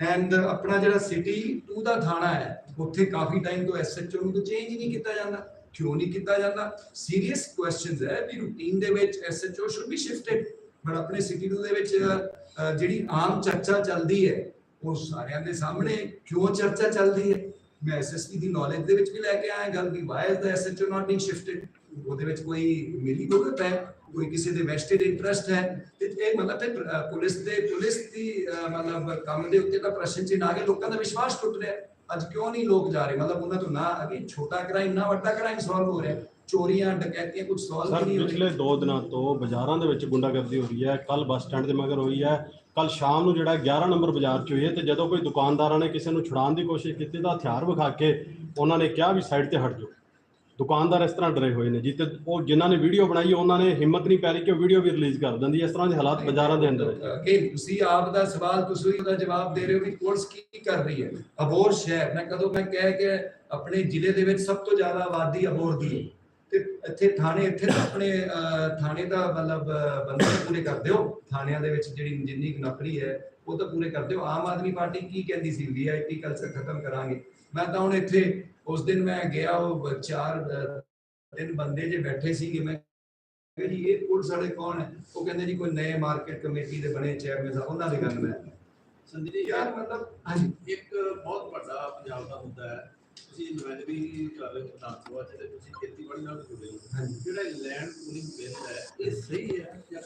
A: ਐਂਡ ਆਪਣਾ ਜਿਹੜਾ ਸਿਟੀ 2 ਦਾ ਥਾਣਾ ਹੈ, ਉੱਥੇ ਕਾਫੀ ਟਾਈਮ ਤੋਂ ਐਸਐਚਓ ਨੂੰ ਚੇਂਜ ਨਹੀਂ ਕੀਤਾ ਜਾਂਦਾ, ਕਿਉਂ ਨਹੀਂ ਕੀਤਾ ਜਾਂਦਾ? ਸੀਰੀਅਸ ਕੁਐਸਚਨਸ ਹੈ ਵੀ ਰੂਟੀਨ ਦੇ ਵਿੱਚ ਐਸਐਚਓ ਸ਼ੁੱਡ ਬੀ ਸ਼ਿਫਟਡ ਪਰ ਆਪਣੇ ਸਿਟੀ 2 ਦੇ ਵਿੱਚ ਜਿਹੜੀ ਆਮ ਚਰਚਾ ਚੱਲਦੀ ਹੈ, ਉਹ ਸਾਰਿਆਂ ਦੇ ਸਾਹਮਣੇ ਕਿਉਂ ਚਰਚਾ ਚੱਲਦੀ ਹੈ? ਮੈਂ ਐਸਐਸਪੀ ਦੀ ਨੌਲੇਜ ਦੇ ਵਿੱਚ ਵੀ ਲੈ ਕੇ ਆਇਆ ਗੱਲ ਵੀ why is the SHO not being shifted ਉਹਦੇ ਵਿੱਚ ਕੋਈ ਮਿਲੀ ਭੁਗਤ ਹੈ ਕੋਈ ਕਿਸੇ ਦੇ ਵੈਸਟਡ ਇੰਟਰਸਟ ਹੈ ਤੇ ਇਹ ਮਤਲਬ ਅਹ, ਪੁਲਿਸ ਦੇ ਪੁਲਿਸ ਦੀ ਮਤਲਬ ਕੰਮ ਦੇ ਉੱਤੇ ਤਾਂ ਪ੍ਰਸ਼ਨ ਚਿੰਨ੍ਹ ਆ ਗਏ ਲੋਕਾਂ ਦਾ ਵਿਸ਼ਵਾਸ ਟੁੱਟ ਰਿਹਾ। ਅੱਜ ਕਿਉਂ ਨਹੀਂ ਲੋਕ ਜਾ ਰਹੇ? ਮਤਲਬ ਉਹਨਾਂ ਤੋਂ ਨਾ ਅਗੇ ਛੋਟਾ ਕ੍ਰਾਈਮ ਨਾ ਵੱਡਾ ਕ੍ਰਾਈਮ ਸੋਲਵ ਹੋ ਰਿਹਾ। ਚੋਰੀਆਂ ਡਕੈਤੀਆਂ ਕੁਝ ਸੋਲਵ ਨਹੀਂ ਹੋ
F: ਪਿਛਲੇ 2 ਦਿਨਾਂ ਤੋਂ ਬਾਜ਼ਾਰਾਂ ਦੇ ਵਿੱਚ ਗੁੰਡਾਗਰਦੀ ਹੋ ਰਹੀ ਹੈ ਕੱਲ ਬੱਸ ਸਟੈਂਡ ਦੇ ਮਗਰ ਹੋਈ ਹੈ। ਕੱਲ ਸ਼ਾਮ ਨੂੰ ਜਿਹੜਾ 11 ਨੰਬਰ ਬਾਜ਼ਾਰ 'ਚ ਹੋਈ ਹੈ ਤੇ ਜਦੋਂ ਕੋਈ ਦੁਕਾਨਦਾਰਾਂ ਨੇ ਕਿਸੇ ਨੂੰ ਛੁਡਾਉਣ ਦੀ ਕੋਸ਼ਿਸ਼ ਕੀਤੀ ਤਾਂ ਹਥਿਆਰ ਵਿਖਾ ਕੇ ਉਹਨਾਂ ਨੇ ਕਿਹਾ ਵੀ ਸਾਈਡ ਤੇ ਹਟ ਜਾਓ। ਦੁਕਾਨਦਾਰ ਇਸ ਤਰ੍ਹਾਂ ਡਰੇ ਹੋਏ ਨੇ ਜੀ ਉਹ ਜਿਨ੍ਹਾਂ ਨੇ ਵੀਡੀਓ ਬਣਾਈ, ਉਹਨਾਂ ਨੇ ਹਿੰਮਤ ਨਹੀਂ ਪੈ ਰਹੀ ਕਿ ਉਹ ਵੀਡੀਓ ਵੀ ਰਿਲੀਜ਼ ਕਰ ਦਿੰਦੀ ਇਸ ਤਰ੍ਹਾਂ ਦੇ ਹਾਲਾਤ ਬਾਜ਼ਾਰਾਂ ਦੇ ਅੰਦਰ ਹੈ
A: ਤੁਸੀਂ ਆਪ ਦਾ ਸਵਾਲ ਤੁਸੀਂ ਉਹਦਾ ਜਵਾਬ ਦੇ ਰਹੇ ਹੋ ਕਿ ਪੁਲਿਸ ਕੀ ਕਰ ਰਹੀ ਹੈ? ਅਬੋਰ ਸ਼ਹਿਰ, ਮੈਂ ਕਦੋਂ ਮੈਂ ਕਹਿ ਕੇ ਆਪਣੇ ਜ਼ਿਲ੍ਹੇ ਦੇ ਵਿੱਚ ਸਭ ਤੋਂ ਜ਼ਿਆਦਾ ਆਬਾਦੀ ਅਬੋਰ ਦੀ ਹੈ। ਤੇ ਇੱਥੇ ਥਾਣੇ ਇੱਥੇ ਤਾਂ ਆਪਣੇ ਥਾਣੇ ਦਾ ਮਤਲਬ ਬੰਦੇ ਪੂਰੇ ਕਰ ਦਿਓ। ਥਾਣਿਆਂ ਦੇ ਵਿੱਚ ਜਿਹੜੀ ਜਿੰਨੀ ਨੌਕਰੀ ਹੈ ਉਹ ਤਾਂ ਪੂਰੇ ਕਰ ਦਿਓ। ਆਮ ਆਦਮੀ ਪਾਰਟੀ ਕੀ ਕਹਿੰਦੀ ਸੀ ਵੀਆਈਪੀ ਕਲਚਰ ਖਤਮ ਕਰਾਂਗੇ। ਮੈਂ ਤਾਂ ਹੁਣ ਇੱਥੇ ਉਸ ਦਿਨ ਮੈਂ ਗਿਆ ਉਹ ਚਾਰ ਤਿੰਨ ਬੰਦੇ ਜੇ ਬੈਠੇ ਸੀਗੇ ਮੈਂ ਜੀ ਇਹ ਪੁਲਿਸ ਵਾਲੇ ਕੌਣ ਹੈ? ਉਹ ਕਹਿੰਦੇ ਜੀ ਕੋਈ ਨਏ ਮਾਰਕੀਟ ਕਮੇਟੀ ਦੇ ਬਣੇ ਚੇਅਰਮੈਨ ਸਾਹਿਬ ਉਹਨਾਂ ਦੇ ਗੱਲ ਮੈਂ।
G: ਜੀ
A: ਯਾਰ ਮਤਲਬ ਹਾਂਜੀ।
G: ਇੱਕ ਬਹੁਤ ਵੱਡਾ ਪੰਜਾਬ ਦਾ ਮੁੱਦਾ ਹੈ। ਤੁਸੀਂ ਨੁਮਾਇੰਦਗੀ ਕਰ ਸਭਾ ਚ ਤੇ ਤੁਸੀਂ ਖੇਤੀਬਾੜੀ ਨਾਲ ਜੁੜੇ ਹੋ। ਜਿਹੜਾ ਲੈਂਡ ਪੂਲਿੰਗ ਬਿੱਲ ਹੈ ਇਹ ਸਹੀ ਹੈ ਜਾਂ